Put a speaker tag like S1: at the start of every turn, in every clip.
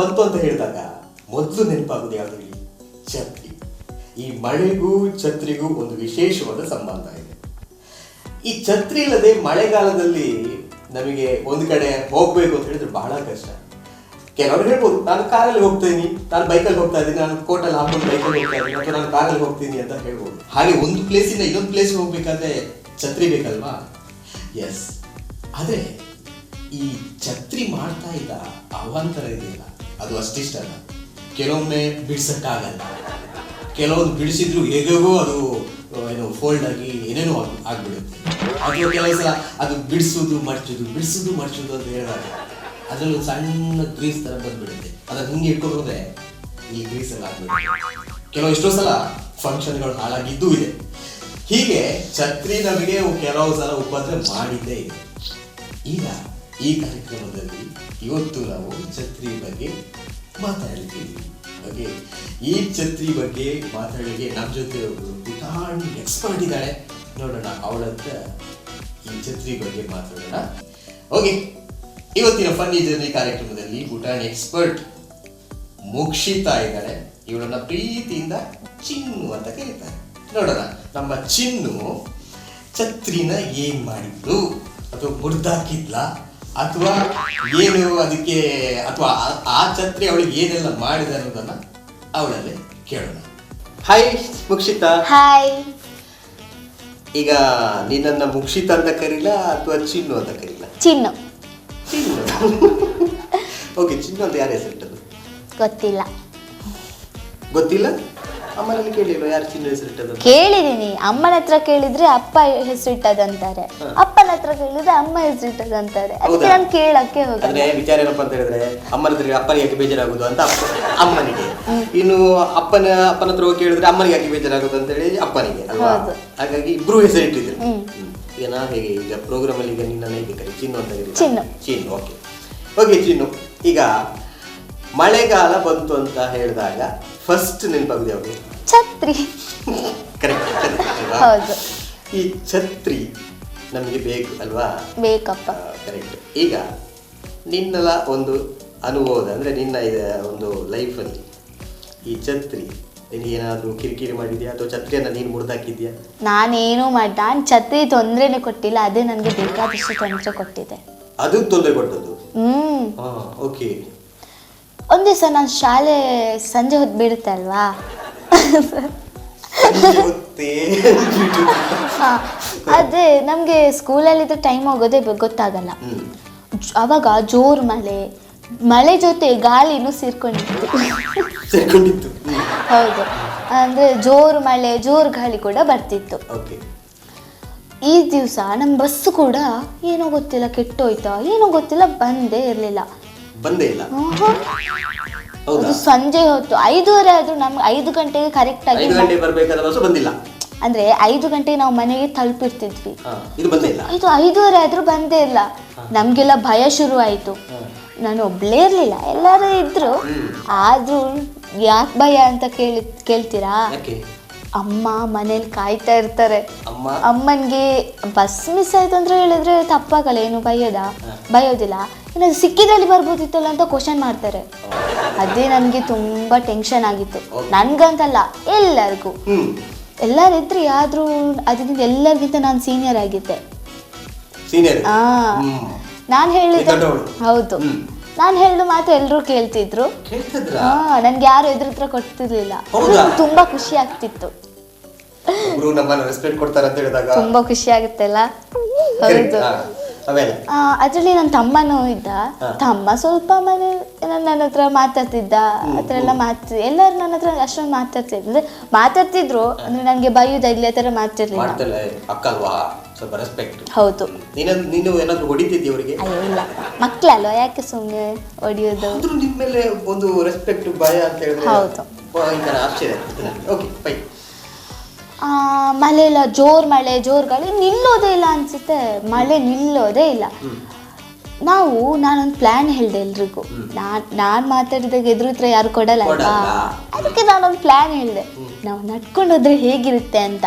S1: ಬಂತು ಅಂತ ಹೇಳಿದಾಗ ಮೊದಲು ನೆನಪಾಗೋದು ಯಾವ್ದು ಛತ್ರಿ. ಈ ಮಳೆಗೂ ಛತ್ರಿಗೂ ಒಂದು ವಿಶೇಷವಾದ ಸಂಬಂಧ ಇದೆ. ಈ ಛತ್ರಿ ಇಲ್ಲದೆ ಮಳೆಗಾಲದಲ್ಲಿ ನಮಗೆ ಒಂದು ಕಡೆ ಹೋಗ್ಬೇಕು ಅಂತ ಹೇಳಿದ್ರೆ ಬಹಳ ಕಷ್ಟ. ಕೆಲವರು ಹೇಳ್ಬೋದು, ನಾನು ಕಾರಲ್ಲಿ ಹೋಗ್ತೀನಿ, ನಾನು ಬೈಕಲ್ಲಿ ಹೋಗ್ತಾ ಇದ್ದೀನಿ, ನಾನು ಕೋಟಲ್ಲಿ ಹಾಕೊಂಡು ಬೈಕಲ್ಲಿ ಹೋಗ್ತಾ ಇದ್ದೀನಿ, ಅಥವಾ ನಾನು ಕಾರಲ್ಲಿ ಹೋಗ್ತೀನಿ ಅಂತ ಹೇಳ್ಬೋದು. ಹಾಗೆ ಒಂದು ಪ್ಲೇಸಿಂದ ಇನ್ನೊಂದು ಪ್ಲೇಸ್ ಹೋಗ್ಬೇಕಾದ್ರೆ ಛತ್ರಿ ಬೇಕಲ್ವಾ? ಎಸ್ ಆದರೆ ಈ ಛತ್ರಿ ಮಾಡ್ತಾ ಇದ್ದ ಅವಾಂತರ ಇದೆಯಲ್ಲ. ಅದು ಅಷ್ಟಿಷ್ಟ ಅಲ್ಲ ಕೆಲವೊಮ್ಮೆ ಬಿಡ್ಸಕ್ಕಾಗಲ್ಲ. ಕೆಲವೊಂದು ಬಿಡಿಸಿದ್ರು ಹೇಗೆಗೋ ಅದು ಏನು ಫೋಲ್ಡ್ ಆಗಿ ಏನೇನೋ ಆಗ್- ಆಗ್ಬಿಡುತ್ತೆ. ಅದು ಕೆಲವು ಸಲ ಅದು ಬಿಡಿಸೋದು ಮಡ್ಚೋದು ಬಿಡಿಸೋದು, ಮರ್ಚೋದು ಅಂತ ಹೇಳಿದಾಗ ಅದರಲ್ಲಿ ಸಣ್ಣ ಗ್ರೀಸ್ ತರ ಬಂದ್ಬಿಡುತ್ತೆ. ಅದನ್ನ ಹಿಂಗೆ ಇಟ್ಕೊಂಡ್ರೆ ಈ ಗ್ರೀಸ್ ಎಲ್ಲ ಆಗ್ಬಿಡುತ್ತೆ. ಕೆಲವು ಎಷ್ಟೋ ಸಲ ಫಂಕ್ಷನ್ಗಳು ಹಾಳಾಗಿದ್ದೂ ಇದೆ. ಹೀಗೆ ಛತ್ರಿ ನಮಗೆ ಕೆಲವು ಸಲ ಉಪದ್ರ ಮಾಡಿದ್ದೇ ಇದೆ. ಈಗ ಈ ಕಾರ್ಯಕ್ರಮದಲ್ಲಿ ಇವತ್ತು ನಾವು ಛತ್ರಿ ಬಗ್ಗೆ ಮಾತಾಡ್ತೀವಿ ಓಕೆ ಈ ಛತ್ರಿ ಬಗ್ಗೆ ಮಾತಾಡಲಿಕ್ಕೆ ನಮ್ಮ ಜೊತೆ ಒಬ್ಬರು ಪುಟಾಣಿ ಎಕ್ಸ್ಪರ್ಟ್ ಇದ್ದಾಳೆ. ನೋಡೋಣ ಅವಳ ಈ ಛತ್ರಿ ಬಗ್ಗೆ ಮಾತಾಡೋಣ. ಓಕೆ, ಇವತ್ತಿನ ಫನ್ನಿ ಜರ್ನಿ ಕಾರ್ಯಕ್ರಮದಲ್ಲಿ ಪುಟಾಣಿ ಎಕ್ಸ್ಪರ್ಟ್ ಮುಕ್ಷಿತಾ ಇದ್ದಾಳೆ. ಇವಳನ್ನ ಪ್ರೀತಿಯಿಂದ ಚಿನ್ನು ಅಂತ ಕರೀತಾರೆ. ನೋಡೋಣ, ನಮ್ಮ ಚಿನ್ನು ಛತ್ರಿನ ಏನ್ ಮಾಡಿದ್ಲು? ಅಥವಾ ಮುರಿದಾಕಿದ್ಲ? ಅಥವಾ ಏನು ಅದಕ್ಕೆ ಅಥವಾ ಆ- ಛತ್ರಿ ಅವಳಿಗೆ ಏನೆಲ್ಲ ಮಾಡಿದೆ ಅನ್ನೋದನ್ನ ಅವಳಲ್ಲಿ ಕೇಳೋಣ. ಹಾಯ್ ಮುಕ್ಷಿತಾ.
S2: ಹಾಯ್
S1: ಈಗ ನಿನ್ನನ್ನ ಮುಕ್ಷಿತ ಅಂತ ಕರೀಲ ಅಥವಾ ಚಿನ್ನು ಅಂತ ಕರೀಲ?
S2: ಚಿನ್ನು.
S1: ಚಿನ್ನು. ಓಕೆ ಚಿನ್ನು ಅಂತ ಯಾರ ಹೆಸರಿಟ್ಟದು
S2: ಗೊತ್ತಿಲ್ಲ.
S1: ಗೊತ್ತಿಲ್ಲ? ಅಮ್ಮನಲ್ಲಿ ಯಾರು ಚಿನ್ನ?
S2: ಕೇಳಿದೀನಿ. ಅಮ್ಮನ ಹತ್ರ ಕೇಳಿದ್ರೆ ಅಪ್ಪ ಹೆಸರು
S1: ಇಟ್ಟದಂತಾರೆ.
S2: ಅಪ್ಪನ ಹತ್ರ ಕೇಳಿದ್ರೆ ಅಮ್ಮ ಹೆಸರಿಟ್ಟದಂತಾರೆ ಅದಕ್ಕೆ
S1: ಹೌದಾ?
S2: ನಾನು ಕೇಳಕ್ಕೆ ಹೋಗಲ್ಲ.
S1: ಅಂದ್ರೆ ವಿಚಾರ ಏನಪ್ಪ ಅಂತ ಹೇಳಿದ್ರೆ ಅಮ್ಮನ ಹತ್ರ ಅಪ್ಪನಿಗೆ ಯಾಕೆ ಬೇಜಾರಾಗುದು ಅಂತ ಅಪ್ಪ ಅಮ್ಮನಿಗೆ. ಇನ್ನು ಅಪ್ಪನ ಅಪ್ಪನ ಹತ್ರ ಹೋಗಿ ಕೇಳಿದ್ರೆ ಅಮ್ಮನಿಗೆ ಯಾಕೆ ಬೇಜಾರಾಗುದು ಅಂತ ಹೇಳಿ ಅಪ್ಪನಿಗೆ ಅಲ್ವಾ?
S2: ಹೌದು.
S1: ಹಾಗಾಗಿ ಇಬ್ರು ಹೆಸರಿಟ್ಟಿದ್ರು
S2: ಇಟ್ಟಿದ್ರು.
S1: ಹ್ಮ್. ಈಗ ನಾ ಹೇಗೆ ಈಗ ಪ್ರೋಗ್ರಾಮ್ ಅಲ್ಲಿ ಈಗ ನಿನ್ನ ಹೇಗೆ ಕರಿ? ಚಿನ್ನು ಅಂತ ಹೇಳಿ
S2: ಚಿನ್ನು.
S1: ಚಿನ್ನು ಓಕೆ ಓಕೆ ಚಿನ್ನು. ಈಗ ಮಳೆಗಾಲ ಬಂತು ಅಂತ ಹೇಳಿದಾಗ ಫಸ್ಟ್ ನೆನಪಾಗುದು ಯಾವುದು?
S2: ಛತ್ರಿ.
S1: ಕರೆಕ್ಟ್
S2: ಹೌದು.
S1: ಈ ಛತ್ರಿ ನಮಗೆ ಬೇಕು ಅಲ್ವಾ?
S2: ಬೇಕಪ್ಪ.
S1: ಕರೆಕ್ಟ್ ಈಗ ನಿನ್ನೆಲ್ಲ ಒಂದು ಅನುಭವದ ಅಂದರೆ ನಿನ್ನ ಇದ ಒಂದು ಲೈಫಲ್ಲಿ ಈ ಛತ್ರಿ ನಿನಗೇನಾದರೂ ಕಿರಿಕಿರಿ ಮಾಡಿದ್ಯಾ? ಅಥವಾ ಛತ್ರಿಯನ್ನು ನೀನು ಮುರಿದಾಕಿದ್ಯಾ
S2: ನಾನೇನು ಮಾಡಿ ನಾನು ಛತ್ರಿ ತೊಂದರೆನೇ ಕೊಟ್ಟಿಲ್ಲ ಅದೇ ನನಗೆ ಬೇಕಾದಷ್ಟು ತೊಂದರೆ ಕೊಟ್ಟಿದೆ.
S1: ಅದು ತೊಂದರೆ ಕೊಟ್ಟದ್ದು?
S2: ಹ್ಮ್.
S1: ಹಾಂ ಓಕೆ
S2: ಒಂದ್ ದಿವಸ ನಾನು ಶಾಲೆ ಸಂಜೆ ಹೊತ್ತು ಬೀಳುತ್ತೆ ಅಲ್ವಾ ಹಾ, ಅದೇ ನಮಗೆ ಸ್ಕೂಲಲ್ಲಿದ್ದ ಟೈಮ್ ಹೋಗೋದೇ ಬ- ಗೊತ್ತಾಗಲ್ಲ. ಅವಾಗ ಜೋರು ಮಳೆ ಮಳೆ ಜೊತೆ ಗಾಳಿನೂ ಸೇರ್ಕೊಂಡಿತ್ತು.
S1: ಸೇರ್ಕೊಂಡಿತ್ತು.
S2: ಹೌದು. ಅಂದ್ರೆ ಜೋರು ಮಳೆ ಜೋರು ಗಾಳಿ ಕೂಡ ಬರ್ತಿತ್ತು.
S1: ಓಕೆ
S2: ಈ ದಿವಸ ನಮ್ಮ ಬಸ್ ಕೂಡ ಏನೋ ಗೊತ್ತಿಲ್ಲ ಕೆಟ್ಟೋಯ್ತಾ ಏನೋ ಗೊತ್ತಿಲ್ಲ ಬಂದೇ ಇರಲಿಲ್ಲ.
S1: ಬಂದೇ ಇಲ್ಲ. ಹೌದಾ
S2: ಅದು ಸಂಜೆ ಹೊತ್ತು ಐದೂವರೆ ಆದ್ರೂ ನಮ್ಗೆ ಐದು ಗಂಟೆಗೆ ಕರೆಕ್ಟ್ ಆಗಿ
S1: ಐದು ಗಂಟೆ ಬರಬೇಕಾದ ಬಸ್ಸು ಬಂದಿಲ್ಲ?
S2: ಅಂದ್ರೆ ಐದು ಗಂಟೆಗೆ ನಾವು ಮನೆಗೆ ತಲುಪಿರ್ತಿದ್ವಿ.
S1: ಹಾಂ ಇದು ಬಂದೇ ಇಲ್ಲ?
S2: ಇದು ಐದೂವರೆ ಆದ್ರೂ ಬಂದೇ ಇಲ್ಲ. ನಮ್ಗೆಲ್ಲ ಭಯ ಶುರು ಆಯ್ತು ನಾನು ಒಬ್ಳೇ ಇರ್ಲಿಲ್ಲ. ಎಲ್ಲರೂ ಇದ್ರು. ಆದ್ರೂ ಯಾಕೆ ಭಯ ಅಂತ ಕೇಳಿ ಕೇಳ್ತೀರಾ?
S1: ಯಾಕೆ?
S2: ಅಮ್ಮ ಮನೇಲಿ ಕಾಯ್ತಾ ಇರ್ತಾರೆ.
S1: ಅಮ್ಮ?
S2: ಅಮ್ಮನ್ಗೆ ಬಸ್ ಮಿಸ್ ಆಯ್ತು ಅಂದ್ರೆ ಹೇಳಿದ್ರೆ ತಪ್ಪಾಗಲ್ಲ ಏನು ಬೈಯೋದ ಬಯೋದಿಲ್ಲ ಏನಾದ್ರು ಸಿಕ್ಕಿದ್ರಲ್ಲಿ ಬರ್ಬೋದಿತ್ತಲ್ಲ ಅಂತ ಕ್ವಶನ್ ಮಾಡ್ತಾರೆ. ಅದೇ ನನಗೆ ತುಂಬಾ ಟೆನ್ಷನ್ ಆಗಿತ್ತು. ನನ್ಗಂತಲ್ಲ ಎಲ್ಲರಿಗೂ.
S1: ಎಲ್ಲರಿದ್ರೆ
S2: ಎಲ್ಲರೂ ಇದ್ರಿ ಆದ್ರೂ ಅದರಿಂದ ಎಲ್ಲರಿಗಿಂತ ನಾನು ಸೀನಿಯರ್ ಆಗಿದ್ದೆ.
S1: ಹ್ಮ್.
S2: ನಾನು
S1: ಹೇಳಿದ್ದೆ
S2: ಹೌದು. ನಾನು ಹೇಳಿದ ಮಾತು ಎಲ್ಲರೂ ಕೇಳ್ತಿದ್ರು. ಹಾ ನನ್ಗೆ ಯಾರು ಎದುರು ಹತ್ರ ಕೊಡ್ತಿರ್ಲಿಲ್ಲ.
S1: ಹೌದಾ?
S2: ನಂಗ್ ತುಂಬಾ ಖುಷಿ ಆಗ್ತಿತ್ತು.
S1: ಒಬ್ರು ನಮ್ಮನ್ನ ರೆಸ್ಪೆಕ್ಟ್ ಕೊಡ್ತಾರೆ ಅಂತ ಹೇಳಿದಾಗ.
S2: ತುಂಬಾ ಖುಷಿ ಆಗುತ್ತಲ್ಲ?
S1: Correct.
S2: ಹೌದು.
S1: ಹಾ. ಆಮೇಲೆ?
S2: ಆ, ಅದ್ರಲ್ಲಿ ನನ್ನ ತಮ್ಮನೂ ಇದ್ದ.
S1: ಹಾ.
S2: ತಮ್ಮ ಸ್ವಲ್ಪ ಮನೆ ನನ್ನ ಹತ್ರ ಮಾತಾಡ್ತಿದ್ದ. ಆ ಥರ ಎಲ್ಲ ಮಾತು ಎಲ್ಲರೂ ನನ್ನ ಹತ್ರ ಅಷ್ಟೊಂದು ಮಾತಾಡ್ತಿದ್ರು ಅಂದ್ರೆ ಮಾತಾಡ್ತಿದ್ರು. ಅಂದ್ರೆ ನನಗೆ ಬೈಯುದ ಇಲ್ಲಿ ಆ ಥರ ಮಾತಾಡ್ಲಿಲ್ಲ.
S1: ಮಾಡ್ತಲ್ಲ ಅಕ್ಕ ಅಲ್ವಾ? ಸ್ವಲ್ಪ ರೆಸ್ಪೆಕ್ಟ್
S2: ಹೌದು.
S1: ನೀನು ನೀನು ಏನಾದರೂ ಹೊಡಿತಿದ್ದಿ ಅವರಿಗೆ?
S2: ಅಯ್ಯೋ ಇಲ್ಲ. ಮಕ್ಕಳಲ್ವ ಯಾಕೆ ಸುಮ್ಮನೆ ಹೊಡಿಯೋದು?
S1: ಆದ್ರೂ ನಿನ್ ಮೇಲೆ ಒಂದು ರೆಸ್ಪೆಕ್ಟ್ ಭಯ ಅಂತ ಹೇಳಿದ್ರೆ
S2: ಹೌದು.
S1: ಭಯಂಕರ ಆಶ್ಚರ್ಯ ಓಕೆ ಬೈ
S2: ಆ, ಮಳೆ ಇಲ್ಲ ಜೋರ್ ಮಳೆ ಜೋರ್ ಗಾಳಿ ನಿಲ್ಲೋದೇ ಇಲ್ಲ ಅನ್ಸುತ್ತೆ. ಮಳೆ ನಿಲ್ಲೋದೇ ಇಲ್ಲ. ನಾವು ನಾನೊಂದು ಪ್ಲಾನ್ ಹೇಳ್ದೆ ಎಲ್ರಿಗೂ. ನಾನ್ ನಾನ್ ಮಾತಾಡಿದಾಗ ಎದುರು ಹತ್ರ ಯಾರು ಕೊಡಲ್ಲ ಅಲ್ವಾ
S1: ಕೊಡಲ್ಲ.
S2: ಅದಕ್ಕೆ ನಾನೊಂದು ಪ್ಲಾನ್ ಹೇಳ್ದೆ. ನಾವು ನಡ್ಕೊಂಡು ಹೋದ್ರೆ ಹೇಗಿರುತ್ತೆ ಅಂತ.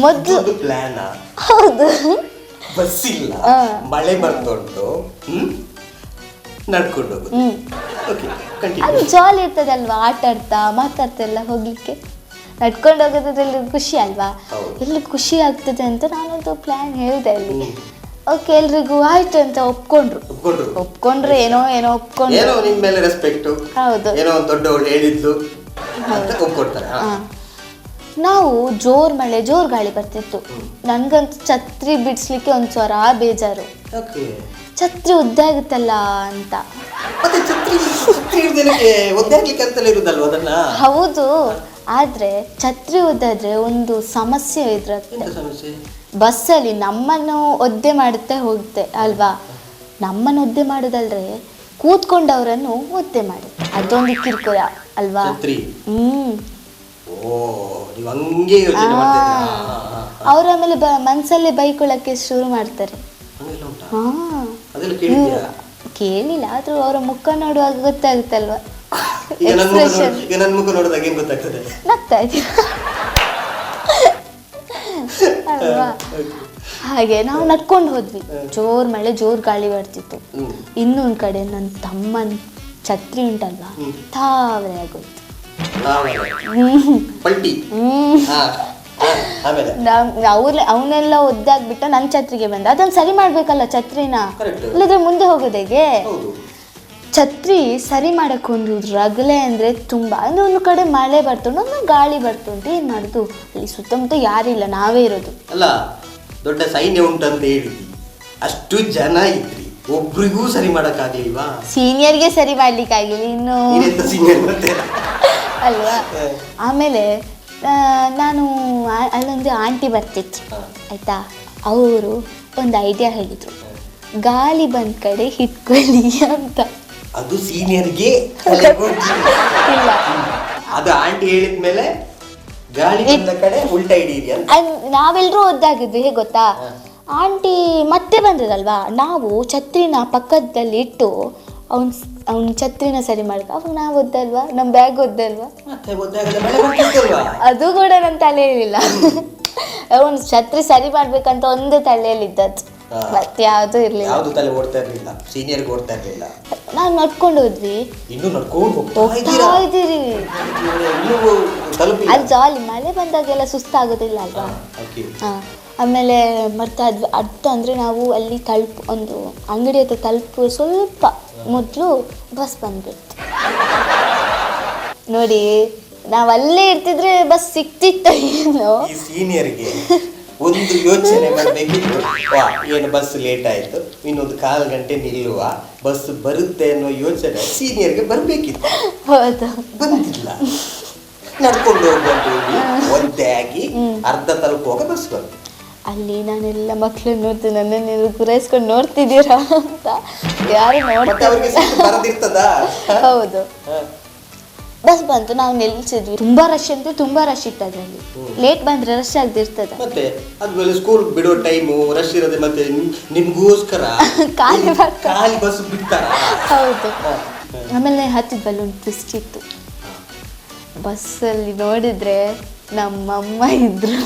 S2: ಮೊದ್ಲು
S1: ಪ್ಲಾನ್
S2: ಹೌದು.
S1: ಬಸ್ ಇಲ್ಲ ಮಳೆ ಬರ್ತುಂಟು ಹ್ಮ್? ನಡ್ಕೊಂಡು
S2: ಅದು ಜಾಲಿ ಇರ್ತದೆ ಇರ್ತದಲ್ವಾ ಆಟ ಆಡ್ತಾ ಮಾತಾಡ್ತಾ ಎಲ್ಲ ಹೋಗ್ಲಿಕ್ಕೆ? ನಡ್ಕೊಂಡು ಹೋಗೋದ್ರಲ್ಲಿ ಖುಷಿ ಅಲ್ವಾ? ಎಲ್ಲಿ ಖುಷಿ ಆಗ್ತದೆ ಅಂತ ನಾನೊಂದು ಪ್ಲಾನ್ ಹೇಳಿದೆ ಅಲ್ಲಿ. ಓಕೆ ಎಲ್ರಿಗೂ ಆಯ್ತು ಅಂತ ಒಪ್ಕೊಂಡ್ರು.
S1: ಒಪ್ಕೊಂಡ್ರು.
S2: ಏನೋ ಏನೋ ಒಪ್ಕೊಂಡ್ರು.
S1: ಏನೋ ನಿಮ್ ಮೇಲೆ ರೆಸ್ಪೆಕ್ಟ್
S2: ಹೌದು.
S1: ಏನೋ ದೊಡ್ಡವಳು ಹೇಳಿದ್ದು. ಅಂತ ಒಪ್ಕೊಡ್ತಾರೆ.
S2: ನಾವು ಜೋರ್ ಮಳೆ ಜೋರ್ ಗಾಳಿ ಬರ್ತಿತ್ತು. ನನ್ಗಂತೂ ಛತ್ರಿ ಬಿಡಿಸ್ಲಿಕ್ಕೆ ಒಂದ್ ಸ್ವರ ಬೇಜಾರು.
S1: ಓಕೆ
S2: ಛತ್ರಿ ಉದ್ದ ಆಗುತ್ತಲ್ಲ ಅಂತ.
S1: ಮತ್ತೆ ಛತ್ರಿ ಛತ್ರಿ ಹಿಡ್ದೇನಕ್ಕೆ ಒದ್ದಾಡ್ಲಿಕ್ಕೆ ಅಂತಲೇ ಇರುದಲ್ವ ಅದನ್ನ?
S2: ಹೌದು. ಆದ್ರೆ ಛತ್ರಿ ಉದ್ದಾದ್ರೆ ಒಂದು ಸಮಸ್ಯೆ ಇದ್ರತ್ತೆ.
S1: ಎಂತ ಸಮಸ್ಯೆ?
S2: ಬಸ್ಸಲ್ಲಿ ನಮ್ಮನ್ನು ಒದ್ದೆ ಮಾಡುತ್ತೆ ಹೋಗುತ್ತೆ ಅಲ್ವಾ? ನಮ್ಮನ್ನು ಒದ್ದೆ ಮಾಡುದಲ್ರೆ ಕೂತ್ಕೊಂಡವರನ್ನು ಒದ್ದೆ ಮಾಡುತ್ತೆ. ಅದೊಂದು ಕಿರುಕುಳ ಅಲ್ವಾ?
S1: ಛತ್ರಿ.
S2: ಹ್ಮ್.
S1: ಓ ನೀವು ಹಂಗೆ ಯೋಚನೆ ಮಾಡ್ತಾ.
S2: ಅವ್ರ ಆಮೇಲೆ ಬ ಮನ್ಸಲ್ಲಿ ಬೈಕೊಳ್ಳಕ್ಕೆ ಶುರು ಮಾಡ್ತಾರೆ.
S1: ಹಂಗೆಲ್ಲ ಉಂಟಾ?
S2: ಹಾ.
S1: ಅದೆಲ್ಲ ಕೇಳಿದ್ಯಾ
S2: ಕೇಳಿಲ್ಲ ಆದ್ರೂ ಅವರ ಮುಖ ನೋಡುವಾಗ ಗೊತ್ತಾಗುತ್ತಲ್ವಾ?
S1: ಈಗ ನನ್ನ ಮುಖ
S2: ಎಕ್ಸ್ಪ್ರೆಷನ್
S1: ನೋಡ್- ಈಗ ನನ್ನ ಮುಖ ನೋಡಿದಾಗ ಏನ್ ಗೊತ್ತಾಗ್ತದೆ?
S2: ನಗ್ತಾ ಇದ್ದೀರ ಅಲ್ವಾ? ಹಾಗೆ ನಾವು ನಡ್ಕೊಂಡು ಹೋದ್ವಿ. ಜೋರ್ ಮಳೆ ಜೋರ್ ಗಾಳಿ ಬರ್ತಿತ್ತು.
S1: ಹ್ಮ್.
S2: ಇನ್ನೊಂದ್ ಕಡೆ ನನ್ನ ತಮ್ಮನ್ ಛತ್ರಿ ಉಂಟಲ್ವಾ? ತಾವ್ರೆ ಆಗೋಯ್ತು.
S1: ಪಲ್ಟಿ. ಆಮೇಲೆ?
S2: ಅವನ್ನೆಲ್ಲ ಒದ್ದಾಗ್ಬಿಟ್ಟು ನನ್ನ ಛತ್ರಿಗೆ ಬಂದ ಅದನ್ನ ಸರಿ ಮಾಡ್ಬೇಕಲ್ಲ ಛತ್ರಿನ. ಇಲ್ಲದ್ರೆ ಮುಂದೆ ಹೋಗೋದು ಹೇಗೆ?
S1: ಹೌದು.
S2: ಛತ್ರಿ ಸರಿ ಮಾಡಕ್ ಒಂದು ರಗಲೆ ಅಂದ್ರೆ ತುಂಬಾ ಅಂದ್ರೆ ಒಂದು ಕಡೆ ಮಳೆ ಬರ್ತುಂಟು ಒಂದು ಗಾಳಿ ಬರ್ತುಂಟು ಏನ್ ಮಾಡುದು? ಅಲ್ಲಿ ಸುತ್ತಮುತ್ತ ಯಾರಿಲ್ಲ ನಾವೇ ಇರೋದು.
S1: ಅಲ್ಲ ದೊಡ್ಡ ಸೈನ್ಯ ಉಂಟಂತ ಹೇಳಿದ್ವಿ. ಅಷ್ಟು ಜನ ಇದ್ರಿ. ಒಬ್ರಿಗೂ ಸರಿ ಮಾಡಕ್ಕಾಗ್ಲಿಲ್ವಾ?
S2: ಸೀನಿಯರ್ಗೆ ಸರಿ ಮಾಡ್ಲಿಕ್ಕಾಗಿಲ್ಲ ಇನ್ನು
S1: ನೀನೆಂತ ಸೀನಿಯರ್ ಮತ್ತೆ?
S2: ಅಲ್ವಾ? ಆಮೇಲೆ ಆ, ನಾನು ಆ- ಅಲ್ಲೊಂದು ಆಂಟಿ ಬರ್ತಿತ್ತು. ಆಯ್ತಾ? ಅವರು ಒಂದು ಐಡಿಯಾ ಹೇಳಿದ್ರು. ಗಾಳಿ ಬಂದ ಕಡೆ ಹಿಟ್ಕೊಳ್ಳಿ ಅಂತ.
S1: ಅದು ಸೀನಿಯರ್ಗೆ
S2: ಇಲ್ಲ.
S1: ಅದು ಆಂಟಿ ಹೇಳಿದ್ಮೇಲೆ ಗಾಳಿ ಬಂದ ಕಡೆ ಉಲ್ಟಾ ಹಿಡೀರಿ ಅಂತ.
S2: ಒದ್ದಾಗಿದ್ವಿ ಹೇಗೆ ಗೊತ್ತಾ?
S1: ಹಾ.
S2: ಆಂಟಿ ಮತ್ತೆ ಬಂದದಲ್ವಾ? ನಾವು ಛತ್ರಿನ ಪಕ್ಕದಲ್ಲಿ ಇಟ್ಟು ಅವ್ನ ಅವ್ನ ಛತ್ರಿನ ಸರಿ ಮಾಡ್ಕ ಅವಾಗ ನಾವು ಒದ್ದಲ್ವಾ? ನಮ್ಮ ಬ್ಯಾಗ್ ಒದ್ದಲ್ವಾ? ಅದು ಕೂಡ ನನ್ನ ತಲೆಯಲ್ಲಿಲ್ಲ ಅವ್ನು ಛತ್ರಿ ಸರಿ ಮಾಡ್ಬೇಕಂತ ಒಂದು ತಲೆಯಲ್ಲಿ ಇದ್ದದ್ದು. ಮತ್ತೆ ಯಾವುದು ಇರ್ಲಿಲ್ಲ.
S1: ಯಾವ್ದು ತಲೆ ಓಡ್ತಾ ಇರ್ಲಿಲ್ಲ ಸೀನಿಯರ್ಗೆ ಓಡ್ತಾ ಇರ್ಲಿಲ್ಲ.
S2: ನಾವು ನಡ್ಕೊಂಡು ಹೋದ್ವಿ.
S1: ಇನ್ನು ನಡ್ಕೊಂಡು ಹೋಗ್ತಾ ಇದ್ದೀರಾ?
S2: ಅಲ್ಲಿ ಜಾಲಿ ಮಳೆ ಬಂದಾಗೆಲ್ಲ ಸುಸ್ತಾಗೋದಿಲ್ಲ ಅಲ್ವಾ? ಹಾ. ಆಮೇಲೆ ಮರ್ತಾ ಅದು ಅರ್ಥ ಅಂದರೆ ನಾವು ಅಲ್ಲಿ ತಲುಪು ಒಂದು ಅಂಗಡಿ ಹತ್ರ ತಲುಪುವ ಸ್ವಲ್ಪ ಮೊದಲು ಬಸ್ ಬಂದ್ಬಿಡ್ತು. ನೋಡಿ ನಾವು ಅಲ್ಲೇ ಇರ್ತಿದ್ರೆ ಬಸ್ ಸಿಕ್ತಿತ್ತ ಏನೋ.
S1: ಈ ಸೀನಿಯರ್ಗೆ ಒಂದು ಯೋಚನೆ ಮಾಡಬೇಕಿತ್ತು ವಾ ಏನು ಬಸ್ ಲೇಟ್ ಆಯಿತು ಇನ್ನೊಂದು ಕಾಲು ಗಂಟೆ ನಿಲ್ಲುವ ಬಸ್ ಬರುತ್ತೆ ಅನ್ನೋ ಯೋಚನೆ ಸೀನಿಯರ್ಗೆ ಬರಬೇಕಿತ್ತು.
S2: ಹೌದು.
S1: ಬಂದಿಲ್ಲ. ನಡ್ಕೊಂಡು ಹೋಗ್ಬೋದು ಒಂದೇ ಆಗಿ ಅರ್ಧ ತಲುಪುವಾಗ ಬಸ್ ಬಂತು.
S2: ಅಲ್ಲಿ ನಾನೆಲ್ಲ ಮಕ್ಳು ನೋಡ್ತು ನನ್ನನ್ನು ಗುರಾಯಿಸ್ಕೊಂಡು ನೋಡ್ತಿದ್ದೀರಾ ಅಂತ ಯಾರು
S1: ಮತ್ತೆ ಅವ್ರಿಗೆ
S2: ನೋಡ್ತಾ
S1: ಸಿಟ್ಟು
S2: ಹೌದು. ಬಸ್ ಬಂತು ನಾವು ನಿಲ್ಸಿದ್ವಿ ತುಂಬಾ ರಶ್ ಅಂದ್ರೆ ತುಂಬಾ ರಶ್ ಇತ್ತು ಅದರಲ್ಲಿ. ಲೇಟ್ ಬಂದ್ರೆ ರಶ್ ಆಗ್ತಿರ್ತದೆ
S1: ಮತ್ತೆ ಅದ್ಮೇಲೆ ಸ್ಕೂಲ್ ಬಿಡೋ ಟೈಮು ರಶ್ ಇರದೆ ಮತ್ತೆ ನಿಮ್- ನಿಮ್ಗೋಸ್ಕರ?
S2: ಖಾಲಿ.
S1: ಖಾಲಿ ಬಸ್ ಬಿಡ್ತಾರ?
S2: ಹೌದು. ಆಮೇಲೆ ಹತ್ತಿದ್ವಲ್ಲ ಬಲೂನ್ ಟ್ವಿಸ್ಟ್ ಇತ್ತು. ಬಸ್ಸಲ್ಲಿ ನೋಡಿದ್ರೆ ನಮ್ಮಮ್ಮ ಇದ್ರು.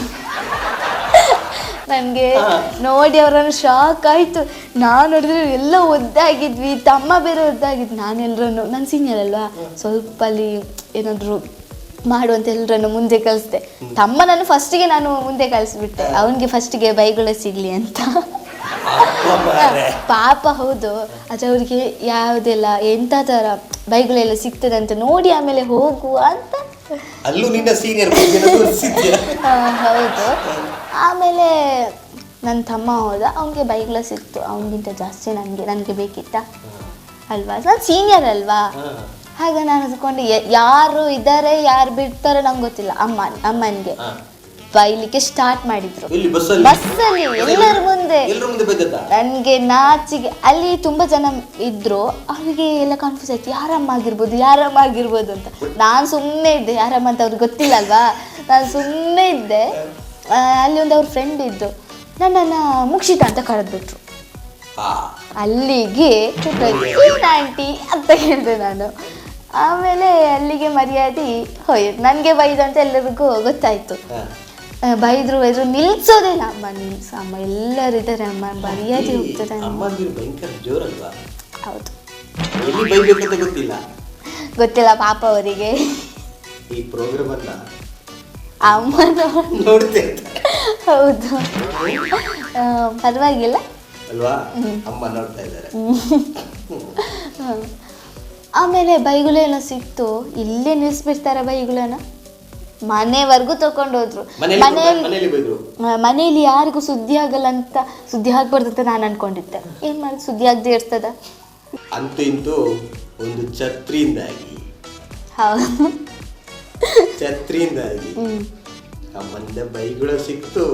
S2: ನನಗೆ. ನೋಡಿ ಅವರನ್ನು ಶಾಕ್ ಆಯಿತು. ನಾನು ನೋಡಿದ್ರೆ ಎಲ್ಲ ಒದ್ದಾಗಿದ್ವಿ. ತಮ್ಮ ಬೇರೆ ಒದ್ದಾಗಿದ್ವಿ. ನಾನು ಎಲ್ಲರನ್ನು ನನ್ನ ಸೀನಿಯರ್ ಅಲ್ವಾ? ಸ್ವಲ್ಪ ಅಲ್ಲಿ ಏನಾದರೂ ಮಾಡುವಂತ ಎಲ್ಲರನ್ನು ಮುಂದೆ ಕಳಿಸ್ದೆ. ತಮ್ಮನನ್ನು ನಾನು ಫಸ್ಟಿಗೆ ನಾನು ಮುಂದೆ ಕಳಿಸ್ಬಿಟ್ಟೆ. ಅವನಿಗೆ ಫಸ್ಟಿಗೆ ಬೈಗಳು ಸಿಗ್ಲಿ ಅಂತ. ಪಾಪ ಹೌದು ಅದು ಅವ್ರಿಗೆ ಯಾವುದೆಲ್ಲ ಎಂತ ಥರ ಬೈಗಳೆಲ್ಲ ಸಿಗ್ತದೆ ಅಂತ. ನೋಡಿ ಆಮೇಲೆ ಹೋಗು ಅಂತ
S1: ಅಲ್ಲೂ ನಿನ್ನ ಸೀನಿಯರ್
S2: ಹೌದು. ಆಮೇಲೆ ನನ್ನ ತಮ್ಮ ಹೋದ ಅವನಿಗೆ ಬೈಗ್ಲ ಸಿಕ್ತು ಅವನಿಗಿಂತ ಜಾಸ್ತಿ ನನಗೆ ನನಗೆ ಬೇಕಿತ್ತ. ಅಲ್ವಾ? ನಾನು ಸೀನಿಯರ್ ಅಲ್ವಾ. ಹಾಗೆ ನಾನು ಅನ್ಕೊಂಡು ಯಾರು ಇದ್ದಾರೆ ಯಾರು ಬಿಡ್ತಾರೆ ನಂಗೆ ಗೊತ್ತಿಲ್ಲ. ಅಮ್ಮ ಅಮ್ಮನಿಗೆ. ಬೈಲಿಕ್ಕೆ ಸ್ಟಾರ್ಟ್ ಮಾಡಿದ್ರು.
S1: ಬಸ್ಸಲ್ಲಿ
S2: ಎಲ್ಲರ ಮುಂದೆ. ನನಗೆ ನಾಚಿಗೆ ಅಲ್ಲಿ ತುಂಬ ಜನ ಇದ್ರು. ಅವರಿಗೆ ಎಲ್ಲ ಕಾನ್ಫ್ಯೂಸ್ ಆಯ್ತು. ಯಾರಮ್ಮ ಆಗಿರ್ಬೋದು ಯಾರಮ್ಮ ಆಗಿರ್ಬೋದು ಅಂತ. ನಾನು ಸುಮ್ಮನೆ ಇದ್ದೆ. ಯಾರಮ್ಮ ಅಂತ ಅವ್ರಿಗೆ ಗೊತ್ತಿಲ್ಲ ಅಲ್ವಾ? ನಾನು ಸುಮ್ಮನೆ ಇದ್ದೆ. ಅಲ್ಲಿ ಒಂದು ಅವ್ರ ಫ್ರೆಂಡ್ ಇದ್ದು ನನ್ನನ್ನು ಮುಕ್ಷಿತ ಅಂತ ಕರೆದ್ಬಿಟ್ರು. ಅಲ್ಲಿಗೆ ಆಂಟಿ ಅಂತ ಹೇಳಿದೆ ನಾನು. ಆಮೇಲೆ ಅಲ್ಲಿಗೆ ಮರ್ಯಾದೆ ಹೋಯ್ತು. ನನಗೆ ಬೈದು ಅಂತ ಎಲ್ಲರಿಗೂ ಗೊತ್ತಾಯ್ತು. ಬೈದ್ರು ಬೈದ್ರು ನಿಲ್ಸೋದಿಲ್ಲ ಅಮ್ಮ ನಿಲ್ಸ. ಅಮ್ಮ ಎಲ್ಲರಿದ್ದಾರೆ ಅಮ್ಮ ಮರ್ಯಾದೆ ಹೋಗ್ತದೆ ಹೌದು.
S1: ಗೊತ್ತಿಲ್ಲ.
S2: ಪಾಪ ಅವರಿಗೆ.
S1: ಈ ಪ್ರೋಗ್ರಾಮ್
S2: ಅಮ್ಮ ಹೌದು. ಆ, ಪರವಾಗಿಲ್ಲ.
S1: ಅಲ್ವಾ? ಅಮ್ಮ ನೋಡ್ತಾ ಇದ್ದಾರೆ.
S2: ಹ್ಮ್. ಆಮೇಲೆ ಬೈಗುಳ ಎಲ್ಲ ಸಿಕ್ತು. ಇಲ್ಲೇ ನಿಲ್ಲಿಸ್ಬಿಡ್ತಾರ ಬೈಗುಳನ? ಮನೆವರೆಗೂ ತಗೊಂಡೋದ್ರು
S1: ಮನೇಲಿ
S2: ಮನೆಯಲ್ಲಿ
S1: ಮನೇಲಿ ಬೈದ್ರು.
S2: ಆ, ಮನೆಯಲ್ಲಿ ಯಾರಿಗೂ ಸುದ್ದಿ ಆಗಲ್ಲ ಅಂತ ಸುದ್ದಿ ಆಗ್ಬಾರ್ದು ಅಂತ ನಾನು ಅನ್ಕೊಂಡಿದ್ದೆ. ಏನ್ ಮಾಡಿ ಸುದ್ದಿ ಆಗದೆ ಇರ್ತದ?
S1: ಅಂತೂ ಇಂತೂ ಒಂದು ಛತ್ರಿಯಿಂದಾಗಿ
S2: ಹೌದು.
S1: ಛತ್ರಿಯಿಂದಾಗಿ. ಅಮ್ಮಂದ ಬೈಗುಳ ಸಿಕ್ತು.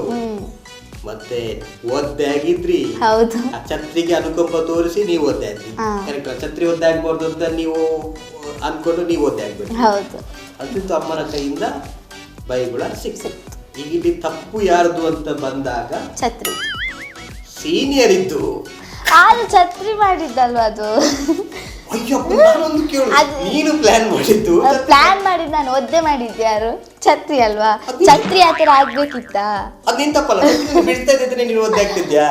S1: ಮತ್ತೆ ಒದ್ದೆ ಆಗಿದ್ರಿ.
S2: ಹೌದು.
S1: ಆ ಛತ್ರಿಗೆ ಅನುಕಂಪ ತೋರಿಸಿ ನೀವು ಒದ್ದೆ ಆದ್ರಿ. ಕರೆಕ್ಟ್ ಛತ್ರಿ ಒದ್ದೆ ಆಗ್ಬಾರ್ದು ಅಂತ ನೀವು ಅನ್ಕೊಂಡು ನೀವು ಒದ್ದೆ ಆಗ್ಬೇಕು
S2: ಹೌದು.
S1: ಅದು ಅಮ್ಮನ ಕೈಯಿಂದ ಬೈಗುಳ ಸಿಕ್ತು. ಈಗ ಇಲ್ಲಿ ತಪ್ಪು ಯಾರ್ದು ಅಂತ ಬಂದಾಗ
S2: ಛತ್ರಿ.
S1: ಸೀನಿಯರ್ ಇದ್ದು
S2: ಆದ್ರೆ ಛತ್ರಿ ಮಾಡಿದ್ದಲ್ವಾ ಅದು?
S1: ನಾನೊಂದು ಕೇಳು. ನೀನು ಪ್ಲಾನ್ ಮಾಡಿದ್ದು
S2: ಪ್ಲಾನ್ ಮಾಡಿದ್ ನಾನು ಒದ್ದೆ ಮಾಡಿದ್ದೆ ಯಾರು? ಛತ್ರಿ ಅಲ್ವಾ? ಛತ್ರಿ ಆ ಥರ ಆಗ್ಬೇಕಿತ್ತ?
S1: ಅದ್ ನಿನ್ ತಪ್ಪಲ್ಲ. ಬಿಡ್ತಾ ಇದ್ದಿದ್ರೆ ನೀನು ಒದ್ದೆ ಆಗ್ತಿದ್ಯಾ?